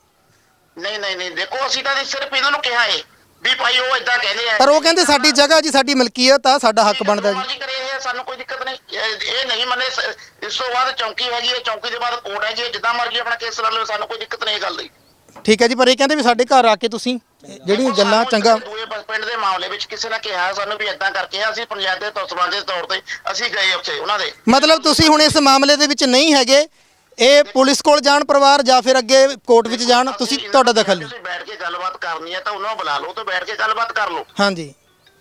ਨਹੀਂ ਨਹੀਂ ਨਹੀਂ। ਦੇਖੋ ਅਸੀਂ ਤਾਂ ਸਿਰਫ ਇਹਨਾਂ ਨੂੰ ਕਿਹਾ ਹੈ ਵੀ ਭਾਈ ਉਹ ਇਦਾਂ ਕਹਿੰਦੇ ਆ। ਪਰ ਉਹ ਕਹਿੰਦੇ ਸਾਡੀ ਜਗ੍ਹਾ ਜੀ ਸਾਡੀ ਮਲਕੀਅਤ ਆ ਸਾਡਾ ਹੱਕ ਬਣਦਾ ਜੀ। ਸਾਨੂੰ ਕੋਈ ਦਿੱਕਤ ਨਹੀਂ। ਇਹ ਇਹ ਨਹੀਂ ਮੰਨੇ। ਸ- ਇਸ ਤੋਂ ਬਾਅਦ ਚੌਂਕੀ ਹੈਗੀ ਹੈ ਚੌਂਕੀ ਦੇ ਬਾਅਦ ਕੋਰਟ ਹੈਗੀ ਹੈ। ਜਿੱਦਾਂ ਮਰਜ਼ੀ ਆਪਣਾ ਕੇਸ ਲੜ ਲਓ ਸਾਨੂੰ ਕੋਈ ਦਿੱਕਤ ਨਹੀਂ ਇਹ ਗੱਲ ਦੀ। ਠੀਕ ਹੈ ਜੀ ਪਰ ਇਹ ਕਹਿੰਦੇ ਵੀ ਸਾਡੇ ਘਰ ਆ ਕੇ ਤੁਸੀਂ ਜਿਹੜੀਆਂ ਗੱਲਾਂ ਚੰਗਾ ਦੂਏ ਪ- ਪਿੰਡ ਦੇ ਮਾਮਲੇ ਵਿੱਚ ਕਿਸੇ ਨੇ ਕਿਹਾ ਸਾਨੂੰ ਵੀ ਇਦਾਂ ਕਰਕੇ ਅਸੀਂ ਪੰਚਾਇਤ ਦੇ ਤੌਰ ਦੇ ਤੌਰ ਤੇ ਅਸੀਂ ਗਏ ਉੱਥੇ ਉਹਨਾਂ ਦੇ। ਮਤਲਬ ਤੁਸੀਂ ਹੁਣ ਇਸ ਮਾਮਲੇ ਦੇ ਵਿੱਚ ਨਹੀਂ ਹੈਗੇ ਇਹ ਪੁਲਿਸ ਕੋਲ ਜਾਣ ਪਰਿਵਾਰ ਜਾਂ ਫਿਰ ਅੱਗੇ ਕੋਰਟ ਵਿੱਚ ਜਾਣ ਤੁਸੀਂ ਅਸੀਂ ਤੁਹਾਡਾ ਦਖਲ ਨਹੀਂ ਤੁਸੀਂ ਬੈਠ ਕੇ ਗੱਲਬਾਤ ਕਰਨੀ ਹੈ ਤਾਂ ਉਹਨਾਂ ਨੂੰ ਬੁਲਾ ਲਓ ਤੇ ਬੈਠ ਕੇ ਗੱਲਬਾਤ ਕਰ ਲਓ। ਹਾਂਜੀ।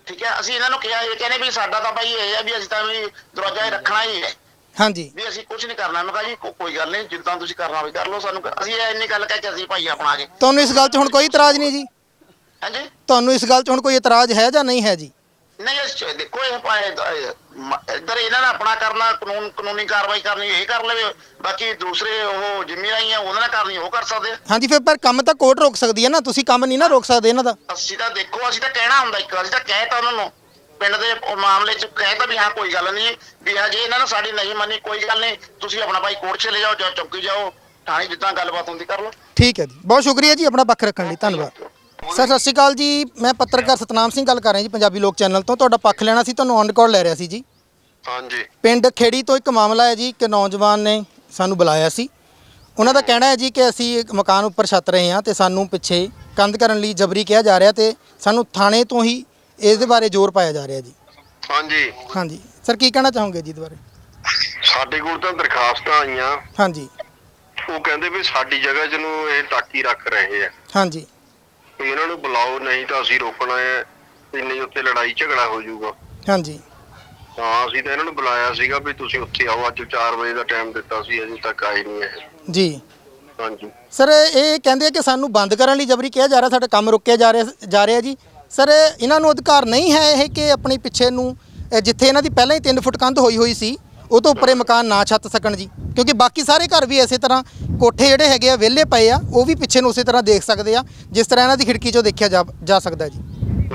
ਠੀਕ ਹੈ ਅਸੀਂ ਇਹਨਾਂ ਨੂੰ ਕਿਹਾ ਇਹ ਕਹਿੰਦੇ ਵੀ ਸਾਡਾ ਤਾਂ ਭਾਈ ਇਹ ਹੈ ਵੀ ਅਸੀਂ ਤਾਂ ਵੀ ਦਰਵਾਜ਼ਾ ਹੀ ਰੱਖਣਾ ਹੀ ਹੈ। ਹਾਂਜੀ। ਵੀ ਅਸੀਂ ਕੁਝ ਨਹੀਂ ਕਰਨਾ। ਮੈਂ ਕਿਹਾ ਜੀ ਕੋ- ਕੋਈ ਗੱਲ ਨਹੀਂ ਜਿੱਦਾਂ ਤੁਸੀਂ ਕਰਨਾ ਵੀ ਕਰ ਲਓ ਸਾਨੂੰ। ਕ- ਅਸੀਂ ਇਹ ਇੰਨੀ ਗੱਲ ਕਹਿ ਕੇ ਅਸੀਂ ਭਾਈ ਆਪਣਾ ਗਏ ਤੁਹਾਨੂੰ ਇਸ ਗੱਲ 'ਚ ਹੁਣ ਕੋਈ ਇਤਰਾਜ਼ ਨਹੀਂ ਜੀ? ਹਾਂਜੀ? ਤੁਹਾਨੂੰ ਇਸ ਗੱਲ 'ਚ ਹੁਣ ਕੋਈ ਇਤਰਾਜ਼ ਹੈ ਜਾਂ ਨਹੀਂ ਹੈ ਜੀ? ਨਹੀਂ ਇਸ 'ਚ ਦੇਖੋ ਇਹ ਭਾਵੇਂ ਇੱਧਰ ਇਹਨਾਂ ਨੇ ਆਪਣਾ ਕਰਨਾ ਕਾਨੂੰਨ ਕਾਨੂੰਨੀ ਕਾਰਵਾਈ ਕਰਨੀ ਇਹ ਕਰ ਲਵੇ। ਬਾਕੀ ਦੂਸਰੇ ਉਹ ਜ਼ਿੰਮੇਵਾਰੀ ਆ ਉਹਨਾਂ ਨੇ ਕਰਨੀ ਉਹ ਕਰ ਸਕਦੇ ਆ। ਹਾਂਜੀ ਫਿਰ ਪਰ ਕੰਮ ਤਾਂ ਕੋਰਟ ਰੋਕ ਸਕਦੀ ਹੈ ਨਾ ਤੁਸੀਂ ਕੰਮ ਨਹੀਂ ਨਾ ਰੋਕ ਸਕਦੇ ਇਹਨਾਂ ਦਾ। ਅਸੀਂ ਤਾਂ ਦੇਖੋ ਅਸੀਂ ਤਾਂ ਕਹਿਣਾ ਹੁੰਦਾ ਇੱਕ ਅਸੀਂ ਤਾਂ ਕਹਿ ਤਾ ਉਹਨਾਂ ਨੂੰ ਪਿੰਡ ਦੇ ਮਾਮਲੇ 'ਚ ਕਹਿ ਤਾ ਵੀ ਹਾਂ ਕੋਈ ਗੱਲ ਨਹੀਂ ਵੀ ਹਾਂ ਜੇ ਇਹਨਾਂ ਨੇ ਸਾਡੀ ਨਹੀਂ ਮੰਨੀ ਕੋਈ ਗੱਲ ਨਹੀਂ ਤੁਸੀਂ ਆਪਣਾ ਭਾਈ ਕੋਰਟ ਚਲੇ ਜਾਓ ਜਾਂ ਚੌਕੀ ਜਾਓ ਥਾਣੇ ਜਿੱਦਾਂ ਗੱਲਬਾਤ ਹੁੰਦੀ ਕਰ ਲਓ। ਠੀਕ ਹੈ ਜੀ ਬਹੁਤ ਸ਼ੁਕਰੀਆ ਜੀ ਆਪਣਾ ਪੱਖ ਰੱਖਣ ਲਈ ਧੰਨਵਾਦ। ਸਰ ਸਤਿ ਸ਼੍ਰੀ ਅਕਾਲ ਜੀ। ਮੈਂ ਪੱਤਰਕਾਰ ਸਤਨਾਮ ਸਿੰਘ ਗੱਲ ਕਰ ਰਿਹਾ ਜੀ ਪੰਜਾਬੀ ਲੋਕ ਚੈਨਲ ਤੋਂ। ਤੁਹਾਡਾ ਪੱਖ ਲੈਣਾ ਸੀ ਤੁਹਾਨੂੰ ਔਨ ਰਿਕਾਰਡ ਲੈ ਰਿਹਾ ਸੀ ਜੀ। ਹਾਂਜੀ। ਪਿੰਡ ਖੇੜੀ ਤੋਂ ਇੱਕ ਮਾਮਲਾ ਹੈ ਜੀ ਕਿ ਨੌਜਵਾਨ ਨੇ ਸਾਨੂੰ ਬੁਲਾਇਆ ਸੀ। ਉਹਨਾਂ ਦਾ ਕਹਿਣਾ ਹੈ ਜੀ ਕਿ ਅਸੀਂ ਇੱਕ ਮਕਾਨ ਉੱਪਰ ਛੱਤ ਰਹੇ ਹਾਂ ਤੇ ਸਾਨੂੰ ਪਿੱਛੇ ਕੰਧ ਕਰਨ ਲਈ ਜਬਰੀ ਕਿਹਾ ਜਾ ਰਿਹਾ ਤੇ ਸਾਨੂੰ ਥਾਣੇ ਤੋਂ ਹੀ ਇਸ ਦੇ ਬਾਰੇ ਜ਼ੋਰ ਪਾਇਆ ਜਾ ਰਿਹਾ ਜੀ। ਹਾਂਜੀ। ਹਾਂਜੀ। ਸਰ ਕੀ ਕਹਿਣਾ ਚਾਹੋਗੇ ਜੀ ਇਹਦੇ ਬਾਰੇ? ਸਾਡੇ ਕੋਲ ਤਾਂ ਦਰਖਾਸਤਾਂ ਆਈਆਂ। ਹਾਂਜੀ। ਉਹ ਕਹਿੰਦੇ ਵੀ ਸਾਡੀ ਜਗ੍ਹਾ 'ਚ ਨੂੰ ਇਹ ਟਾਕੀ ਰੱਖ ਰਹੇ ਆ। ਹਾਂਜੀ। ਵੀ ਇਹਨਾਂ ਨੂੰ ਬੁਲਾਓ ਨਹੀਂ ਤਾਂ ਅਸੀਂ ਰੋਕਣਾ ਹੈ ਇੰਨੇ ਉੱਤੇ ਲੜਾਈ ਝਗੜਾ ਹੋ ਜਾਊਗਾ। ਹਾਂਜੀ। ਹਾਂ ਅਸੀਂ ਤਾਂ ਇਹਨਾਂ ਨੂੰ ਬੁਲਾਇਆ ਸੀਗਾ ਵੀ ਤੁਸੀਂ ਉੱਥੇ ਆਓ ਅੱਜ 4 ਵਜੇ ਦਾ ਟਾਈਮ ਦਿੱਤਾ ਸੀ ਅਜੇ ਤੱਕ ਆਏ ਨਹੀਂ ਇਹ। ਜੀ। ਹਾਂਜੀ। ਸਰ ਇਹ ਕਹਿੰਦੇ ਆ ਕਿ ਸਾਨੂੰ ਬੰਦ ਕਰਨ ਲਈ ਜਬਰੀ ਕਿਹਾ ਜਾ ਰਿਹਾ ਸਾਡਾ ਕੰਮ ਰੋਕਿਆ ਜਾ ਰਿਹਾ ਜਾ ਰਿਹਾ ਜੀ। ਸਰ ਇਹਨਾਂ ਨੂੰ ਅਧਿਕਾਰ ਨਹੀਂ ਹੈ ਇਹ ਕਿ ਆਪਣੀ ਪਿੱਛੇ ਨੂੰ ਅ, ਜਿੱਥੇ ਇਹਨਾਂ ਦੀ ਪਹਿਲਾਂ ਹੀ 3 ਫੁੱਟ ਕੰਧ ਹੋਈ ਹੋਈ ਸੀ ਉਹ ਤੋਂ ਉੱਪਰ ਮਕਾਨ ਨਾ ਛੱਤ ਸਕਣ ਜੀ। ਕਿਉਂਕਿ ਬਾਕੀ ਸਾਰੇ ਘਰ ਵੀ ਇਸੇ ਤਰ੍ਹਾਂ ਕੋਠੇ ਜਿਹੜੇ ਹੈਗੇ ਆ ਵਿਹਲੇ ਪਏ ਆ ਉਹ ਵੀ ਪਿੱਛੇ ਨੂੰ ਉਸੇ ਤਰ੍ਹਾਂ ਦੇਖ ਸਕਦੇ ਆ ਜਿਸ ਤਰ੍ਹਾਂ ਇਹਨਾਂ ਦੀ ਖਿੜਕੀ ਚੋਂ ਦੇਖਿਆ ਜਾ ਜਾ ਸਕਦਾ ਜੀ।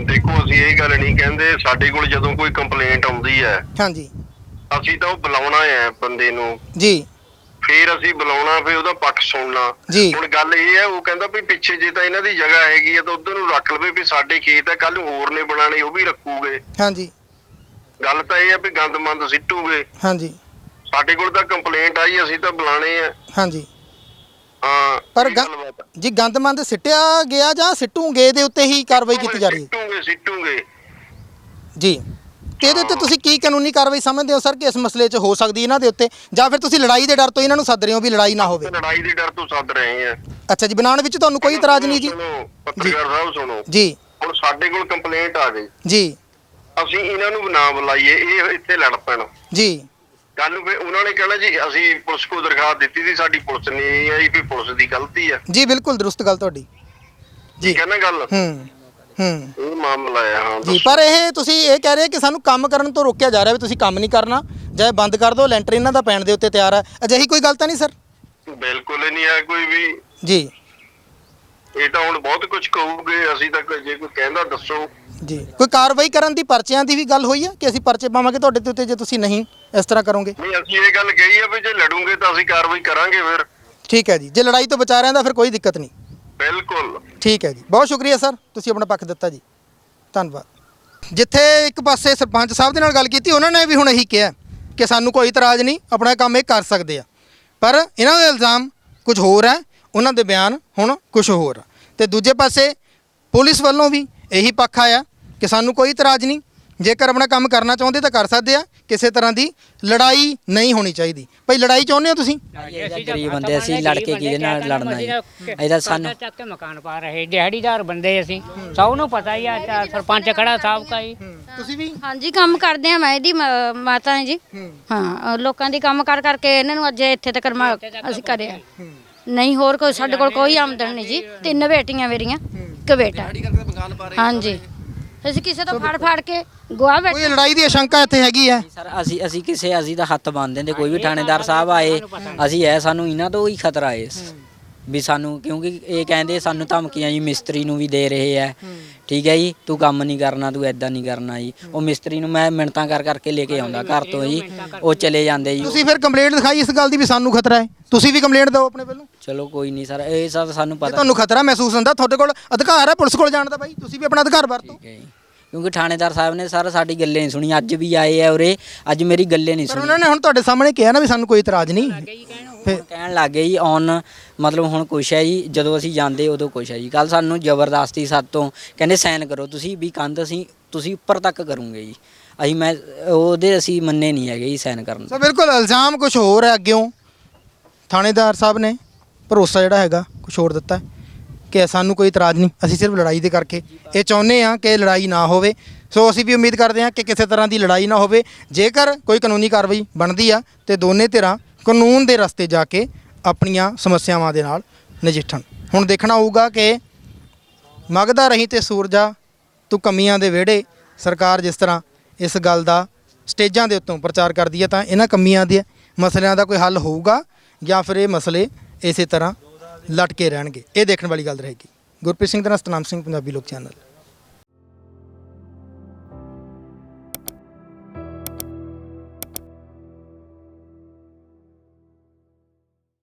ਦੇਖੋ ਅਸੀਂ ਇਹ ਗੱਲ ਨਹੀਂ ਕਹਿੰਦੇ ਸਾਡੇ ਕੋਲ ਜਦੋਂ ਕੋਈ ਕੰਪਲੇਂਟ ਆਉਂਦੀ ਹੈ ਹਾਂਜੀ। ਅਸੀਂ ਤਾਂ ਉਹ ਬੁਲਾਉਣਾ ਹੈ ਬੰਦੇ ਨੂੰ। ਜੀ। ਫੇਰ ਅਸੀਂ ਬੁਲਾਉਣਾ ਫੇਰ ਉਹਦਾ ਪੱਖ ਸੁਣਨਾ। ਜੀ। ਹੁਣ ਗੱਲ ਇਹ ਹੈ ਉਹ ਕਹਿੰਦਾ ਵੀ ਪਿੱਛੇ ਜੇ ਤਾਂ ਇਹਨਾਂ ਦੀ ਜਗ੍ਹਾ ਹੈਗੀ ਆ ਤਾਂ ਉਧਰ ਨੂੰ ਰੱਖ ਲਵੇ ਵੀ ਸਾਡੇ ਖੇਤ ਹੈ ਕੱਲ ਹੋਰ ਨੇ ਬਣਾਣੇ ਉਹ ਵੀ ਰੱਖੂਗੇ। ਹਾਂਜੀ। ਗੱਲ ਤਾਂ ਇਹ ਹੈ ਵੀ ਗੰਦਮੰਦ ਸਿੱਟੂਗੇ। ਹਾਂਜੀ। ਸਾਡੇ ਕੋਲ ਤਾਂ ਕੰਪਲੇਂਟ ਆਈ ਅਸੀਂ ਤਾਂ ਬੁਲਾਣੇ ਆ। ਹਾਂਜੀ। ਹਾਂ ਪਰ ਇਹ ਗ- ਗੱਲਬਾਤ ਆ। ਜੀ ਗੰਦਮੰਦ ਸਿੱਟਿਆ ਗਿਆ ਜਾਂ ਸਿੱਟੂਗੇ ਦੇ ਉੱਤੇ ਹੀ ਕਾਰਵਾਈ ਕੀਤੀ ਜਾ ਰਹੀ ਹੈ। ਸਿੱਟੂਗੇ ਸਿੱਟੂਗੇ। ਜੀ। ਤੇ ਇਹਦੇ ਉੱਤੇ ਤੁਸੀਂ ਕੀ ਕਾਨੂੰਨੀ ਕਾਰਵਾਈ ਸਮਝਦੇ ਹੋ ਸਰ ਕਿ ਇਸ ਮਸਲੇ 'ਚ ਹੋ ਸਕਦੀ ਇਹਨਾਂ ਦੇ ਉੱਤੇ? ਜਾਂ ਫਿਰ ਤੁਸੀਂ ਲੜਾਈ ਦੇ ਡਰ ਤੋਂ ਇਹਨਾਂ ਨੂੰ ਸੱਦ ਰਹੇ ਹੋ ਵੀ ਲੜਾਈ ਨਾ ਹੋਵੇ? ਲੜਾਈ ਦੇ ਡਰ ਤੋਂ ਸੱਦ ਰਹੇ ਆ ਅੱਛਾ ਜੀ ਬਣਾਉਣ ਵਿੱਚ ਤੁਹਾਨੂੰ ਕੋਈ ਇਤਰਾਜ਼ ਨਹੀਂ ਜੀ? ਸੁਣੋ, ਪੱਤਰਕਾਰ ਸਾਹਿਬ ਸੁਣੋ। ਜੀ। ਹੁਣ ਸਾਡੇ ਕੋਲ ਕੰਪਲੇਂਟ ਆ ਗਈ। ਜੀ। ਅਸੀਂ ਇਹਨਾਂ ਨੂੰ ਨਾ ਬੁਲਾਈਏ ਇਹ ਇੱਥੇ ਲੜ ਪੈਣ। ਜੀ। ਕੱਲ ਨੂੰ ਫਿਰ ਉਹਨਾਂ ਨੇ ਕਹਿਣਾ ਜੀ ਅਸੀਂ ਪੁਲਿਸ ਕੋ ਦਰਖਾਸਤ ਦਿੱਤੀ ਸੀ ਸਾਡੀ ਪੁਲਿਸ ਨਹੀਂ ਆਈ ਵੀ ਪੁਲਿਸ ਦੀ ਗਲਤੀ ਆ ਜੀ ਬਿਲਕੁਲ ਦਰੁਸਤ ਗੱਲ ਤੁਹਾਡੀ। ਜੀ। ਨਾ ਗੱਲ? ਹੂੰ ਹੂੰ। ਇਹ ਮਾਮਲਾ ਆ ਹਾਂ ਜੀ ਪਰ ਇਹ ਤੁਸੀਂ ਇਹ ਕਹਿ ਰਹੇ ਕਿ ਸਾਨੂੰ ਕੰਮ ਕਰਨ ਤੋਂ ਰੋਕਿਆ ਜਾ ਰਿਹਾ ਵੀ ਤੁਸੀਂ ਕੰਮ ਨਹੀਂ ਕਰਨਾ ਜਾਂ ਇਹ ਬੰਦ ਕਰ ਦਿਓ ਲੈਂਟਰ ਇਹਨਾਂ ਦਾ ਪੈਣ ਦੇ ਉੱਤੇ ਤਿਆਰ ਹੈ। ਅਜਿਹੀ ਕੋਈ ਗੱਲ ਤਾਂ ਨਹੀਂ ਸਰ? ਬਿਲਕੁਲ ਹੀ ਨਹੀਂ ਹੈ ਕੋਈ ਵੀ। ਜੀ। ਇਹ ਤਾਂ ਹੁਣ ਬਹੁਤ ਕੁਝ ਕਹੂਗੇ ਅਸੀਂ ਤਾਂ ਕੋਈ- ਜੇ ਕੋਈ ਕਹਿੰਦਾ ਦੱਸੋ। ਜੀ। ਕੋਈ ਕਾਰਵਾਈ ਕਰਨ ਦੀ ਪਰਚਿਆਂ ਦੀ ਵੀ ਗੱਲ ਹੋਈ ਹੈ ਕਿ ਅਸੀਂ ਪਰਚੇ ਪਾਵਾਂਗੇ ਤੁਹਾਡੇ ਦੇ ਉੱਤੇ ਜੇ ਤੁਸੀਂ ਨਹੀਂ ਇਸ ਤਰ੍ਹਾਂ ਕਰੋਗੇ? ਨਹੀਂ ਅਸੀਂ ਇਹ ਗੱਲ ਕਹੀ ਆ ਵੀ ਜੇ ਲੜੂਗੇ ਤਾਂ ਅਸੀਂ ਕਾਰਵਾਈ ਕਰਾਂਗੇ ਫਿਰ। ਠੀਕ ਹੈ ਜੀ। ਜੇ ਲੜਾਈ ਤੋਂ ਬਚਾ ਰਹੇ ਹਾਂ ਤਾਂ ਫਿਰ ਕੋਈ ਦਿੱਕਤ ਨਹੀਂ। ਬਿਲਕੁਲ। ਠੀਕ ਹੈ ਜੀ। ਬਹੁਤ ਸ਼ੁਕਰੀਆ ਸਰ। ਤੁਸੀਂ ਆਪਣਾ ਪੱਖ ਦਿੱਤਾ ਜੀ। ਧੰਨਵਾਦ। ਜਿੱਥੇ ਇੱਕ ਪਾਸੇ ਸਰਪੰਚ ਸਾਹਿਬ ਦੇ ਨਾਲ ਗੱਲ ਕੀਤੀ ਉਹਨਾਂ ਨੇ ਵੀ ਹੁਣ ਇਹੀ ਕਿਹਾ ਕਿ ਸਾਨੂੰ ਕੋਈ ਇਤਰਾਜ਼ ਨਹੀਂ ਆਪਣਾ ਕੰਮ ਇਹ ਕਰ ਸਕਦੇ ਆ। ਪਰ ਇਹਨਾਂ ਦਾ ਇਲਜ਼ਾਮ ਕੁਝ ਹੋਰ ਹੈ ਉਹਨਾਂ ਦੇ ਬਿਆਨ ਹੁਣ ਕੁਝ ਹੋਰ। ਤੇ ਦੂਜੇ ਪਾਸੇ ਪੁਲਿਸ ਵੱਲੋਂ ਵੀ ਇਹੀ ਪੱਖ ਆਇਆ ਕਿ ਸਾਨੂੰ ਕੋਈ ਇਤਰਾਜ਼ ਨਹੀਂ। ਜੇਕਰ ਆਪਣਾ ਕੰਮ ਕਰਨਾ ਚਾਹੁੰਦੇ ਤਾਂ ਕਰ ਸਕਦੇ ਆ। ਕਿਸੇ ਤਰ੍ਹਾਂ ਦੀ ਲੜਾਈ ਨਹੀਂ ਹੋਣੀ ਚਾਹੀਦੀ। ਭਾਈ ਲੜਾਈ ਚਾਹੁੰਦੇ ਹੋ ਤੁਸੀਂ? ਅਸੀਂ ਗਰੀਬ ਬੰਦੇ ਅਸੀਂ ਲੜ ਕੇ ਕਿਹਦੇ ਨਾਲ ਲੜਨਾ ਜੀ। ਇਹਦਾ ਸਾਨੂੰ ਚੱਕ ਕੇ ਮਕਾਨ ਪਾ ਰਹੇ। ਦਿਹਾੜੀਦਾਰ ਬੰਦੇ ਅਸੀਂ। ਸਭ ਨੂੰ ਪਤਾ ਹੀ ਆ ਸਰਪੰਚ ਖੜਾ ਸਾਹਿਬ ਕਾ ਹੀ। ਤੁਸੀਂ ਵੀ? ਹਾਂਜੀ ਕੰਮ ਕਰਦੇ ਆ ਮੈਂ ਇਹਦੀ ਮਾਤਾ ਹਾਂ ਜੀ। ਹਾਂ। ਲੋਕਾਂ ਦੀ ਕੰਮ ਕਰ ਕਰਕੇ ਇਹਨਾਂ ਨੂੰ ਅੱਜ ਇੱਥੇ ਤੱਕ ਅਸੀਂ ਕਰਿਆ। ਨਹੀਂ ਹੋਰ ਕੋਈ ਸਾਡੇ ਕੋਲ ਕੋਈ ਆਮਦਨ ਨਹੀਂ ਜੀ। ਤਿੰਨ ਬੇਟੀਆਂ ਮੇਰੀਆਂ ਇੱਕ ਬੇਟਾ। ਹਾਂਜੀ। ਅਸੀਂ ਕਿਸੇ ਤੋਂ ਫੜ ਫੜ ਕੇ ਗਵਾ ਬੈਠੇ। ਕੋਈ ਲੜਾਈ ਦੀ ਆਸ਼ੰਕਾ ਇੱਥੇ ਹੈਗੀ ਹੈ? ਸਰ ਅਸੀਂ ਅਸੀਂ ਕਿਸੇ ਅਸੀਂ ਦਾ ਹੱਥ ਬੰਨ ਦਿੰਦੇ ਕੋਈ ਵੀ ਥਾਣੇਦਾਰ ਸਾਹਿਬ ਆਏ ਅਸੀਂ ਐ ਸਾਨੂੰ ਇਹਨਾਂ ਤੋਂ ਹੀ ਖਤਰਾ ਏ ਵੀ ਸਾਨੂੰ ਕਿਉਂਕਿ ਇਹ ਕਹਿੰਦੇ ਸਾਨੂੰ ਧਮਕੀਆਂ ਜੀ ਮਿਸਤਰੀ ਨੂੰ ਵੀ ਦੇ ਰਹੇ ਆ। ਠੀਕ ਹੈ ਜੀ ਤੂੰ ਕੰਮ ਨਹੀਂ ਕਰਨਾ ਤੂੰ ਐਦਾਂ ਨਹੀਂ ਕਰਨਾ ਜੀ। ਉਹ ਮਿਸਤਰੀ ਨੂੰ ਮੈਂ ਮਿੰਟਾਂ ਕਰ ਕਰਕੇ ਲੈ ਕੇ ਆਉਂਦਾ ਘਰ ਤੋਂ ਜੀ। ਉਹ ਚਲੇ ਜਾਂਦੇ ਜੀ। ਤੁਸੀਂ ਫਿਰ ਕੰਪਲੇਂਟ ਦਿਖਾਈ ਇਸ ਗੱਲ ਦੀ ਵੀ ਸਾਨੂੰ ਖਤਰਾ ਹੈ? ਤੁਸੀਂ ਵੀ ਕੰਪਲੇਂਟ ਦਿਓ ਆਪਣੇ ਵੱਲੋਂ? ਚਲੋ ਕੋਈ ਨਹੀਂ ਸਰ ਇਹ ਸਭ ਸਾਨੂੰ ਪਤਾ। ਤੁਹਾਨੂੰ ਖਤਰਾ ਮਹਿਸੂਸ ਹੁੰਦਾ ਤੁਹਾਡੇ ਕੋਲ ਅਧਿਕਾਰ ਹੈ ਪੁਲਿਸ ਕੋਲ ਜਾਣ ਦਾ ਬਾਈ। ਤੁਸੀਂ ਵੀ ਆਪਣਾ ਅਧਿਕਾਰ ਵਰਤੋ। ਠੀਕ ਹੈ ਜੀ। ਕਿਉਂਕਿ ਥਾਣੇਦਾਰ ਸਾਹਿਬ ਨੇ ਸਰ ਸਾਡੀ ਗੱਲੇ ਨਹੀਂ ਸੁਣੀ ਅੱਜ ਵੀ ਆਏ ਆ ਉਰੇ ਅੱਜ ਮੇਰੀ ਗੱਲੇ ਨਹੀਂ ਪਰ ਸੁਣੀ ਉਹਨਾਂ ਨੇ ਹੁਣ ਤੁਹਾਡੇ ਸਾਹਮਣੇ ਕਿਹਾ ਨਾ ਵੀ ਸਾਨੂੰ ਕੋਈ ਇਤਰਾਜ਼ ਨਹੀਂ। ਫਿਰ ਕਹਿਣ ਲੱਗੇ ਜੀ ਔਨ ਮਤਲਬ ਹੁਣ ਕੁਛ ਹੈ ਜੀ ਜਦੋਂ ਅਸੀਂ ਜਾਂਦੇ ਉਦੋਂ ਕੁਛ ਹੈ ਜੀ। ਕੱਲ ਸਾਨੂੰ ਜ਼ਬਰਦਸਤੀ ਸਾਤੋਂ ਕਹਿੰਦੇ ਸਾਈਨ ਕਰੋ ਤੁਸੀਂ ਵੀ ਕੰਧ ਅਸੀਂ ਤੁਸੀਂ ਉੱਪਰ ਤੱਕ ਕਰੋਗੇ ਜੀ। ਅਸੀਂ ਮੈਂ ਉਹਦੇ ਅਸੀਂ ਮੰਨੇ ਨਹੀਂ ਹੈਗੇ ਜੀ ਸਾਈਨ ਕਰਨ ਸੋ ਬਿਲਕੁਲ ਇਲਜ਼ਾਮ ਕੁਝ ਹੋਰ ਹੈ ਅੱਗਿਓਂ। ਥਾਣੇਦਾਰ ਸਾਹਿਬ ਨੇ ਭਰੋਸਾ ਜਿਹੜਾ ਹੈਗਾ ਕੁਝ ਹੋਰ ਦਿੱਤਾ ਹੈ। ਕਿ ਸਾਨੂੰ ਕੋਈ ਇਤਰਾਜ਼ ਨਹੀਂ, ਅਸੀਂ ਸਿਰਫ ਲੜਾਈ ਦੇ ਕਰਕੇ ਇਹ ਚਾਹੁੰਦੇ ਆ ਕਿ ਲੜਾਈ ਨਾ ਹੋਵੇ। ਸੋ ਅਸੀਂ ਵੀ ਉਮੀਦ ਕਰਦੇ ਹਾਂ ਕਿ ਕਿਸੇ ਤਰ੍ਹਾਂ ਦੀ ਲੜਾਈ ਨਾ ਹੋਵੇ। ਜੇਕਰ ਕੋਈ ਕਾਨੂੰਨੀ ਕਾਰਵਾਈ ਬਣਦੀ ਆ ਤੇ ਦੋਨੇ ਧਿਰਾਂ ਕਾਨੂੰਨ ਦੇ ਰਸਤੇ ਜਾ ਕੇ ਆਪਣੀਆਂ ਸਮੱਸਿਆਵਾਂ ਦੇ ਨਾਲ ਨਜਿੱਠਣ। ਹੁਣ ਦੇਖਣਾ ਹੋਊਗਾ ਕਿ ਮਗਦਾ ਰਹੀ ਤੇ ਸੂਰਜਾ ਤੂੰ ਕਮੀਆਂ ਦੇ ਵਿਹੜੇ, ਸਰਕਾਰ ਜਿਸ ਤਰ੍ਹਾਂ ਇਸ ਗੱਲ ਦਾ ਸਟੇਜਾਂ ਦੇ ਉੱਤੋਂ ਪ੍ਰਚਾਰ ਕਰਦੀ ਹੈ ਤਾਂ ਇਹਨਾਂ ਕਮੀਆਂ ਦੇ ਮਸਲਿਆਂ ਦਾ ਕੋਈ ਹੱਲ ਹੋਊਗਾ ਜਾਂ ਫਿਰ ਇਹ ਮਸਲੇ ਇਸੇ ਤਰ੍ਹਾਂ ਲਟਕੇ ਰਹਿਣਗੇ। ਇਹ ਦੇਖਣ ਵਾਲੀ ਗੱਲ ਰਹੇਗੀ। ਗੁਰਪ੍ਰੀਤ ਸਿੰਘ ਦਾ ਸਤਨਾਮ ਸਿੰਘ, ਪੰਜਾਬੀ ਲੋਕ ਚੈਨਲ।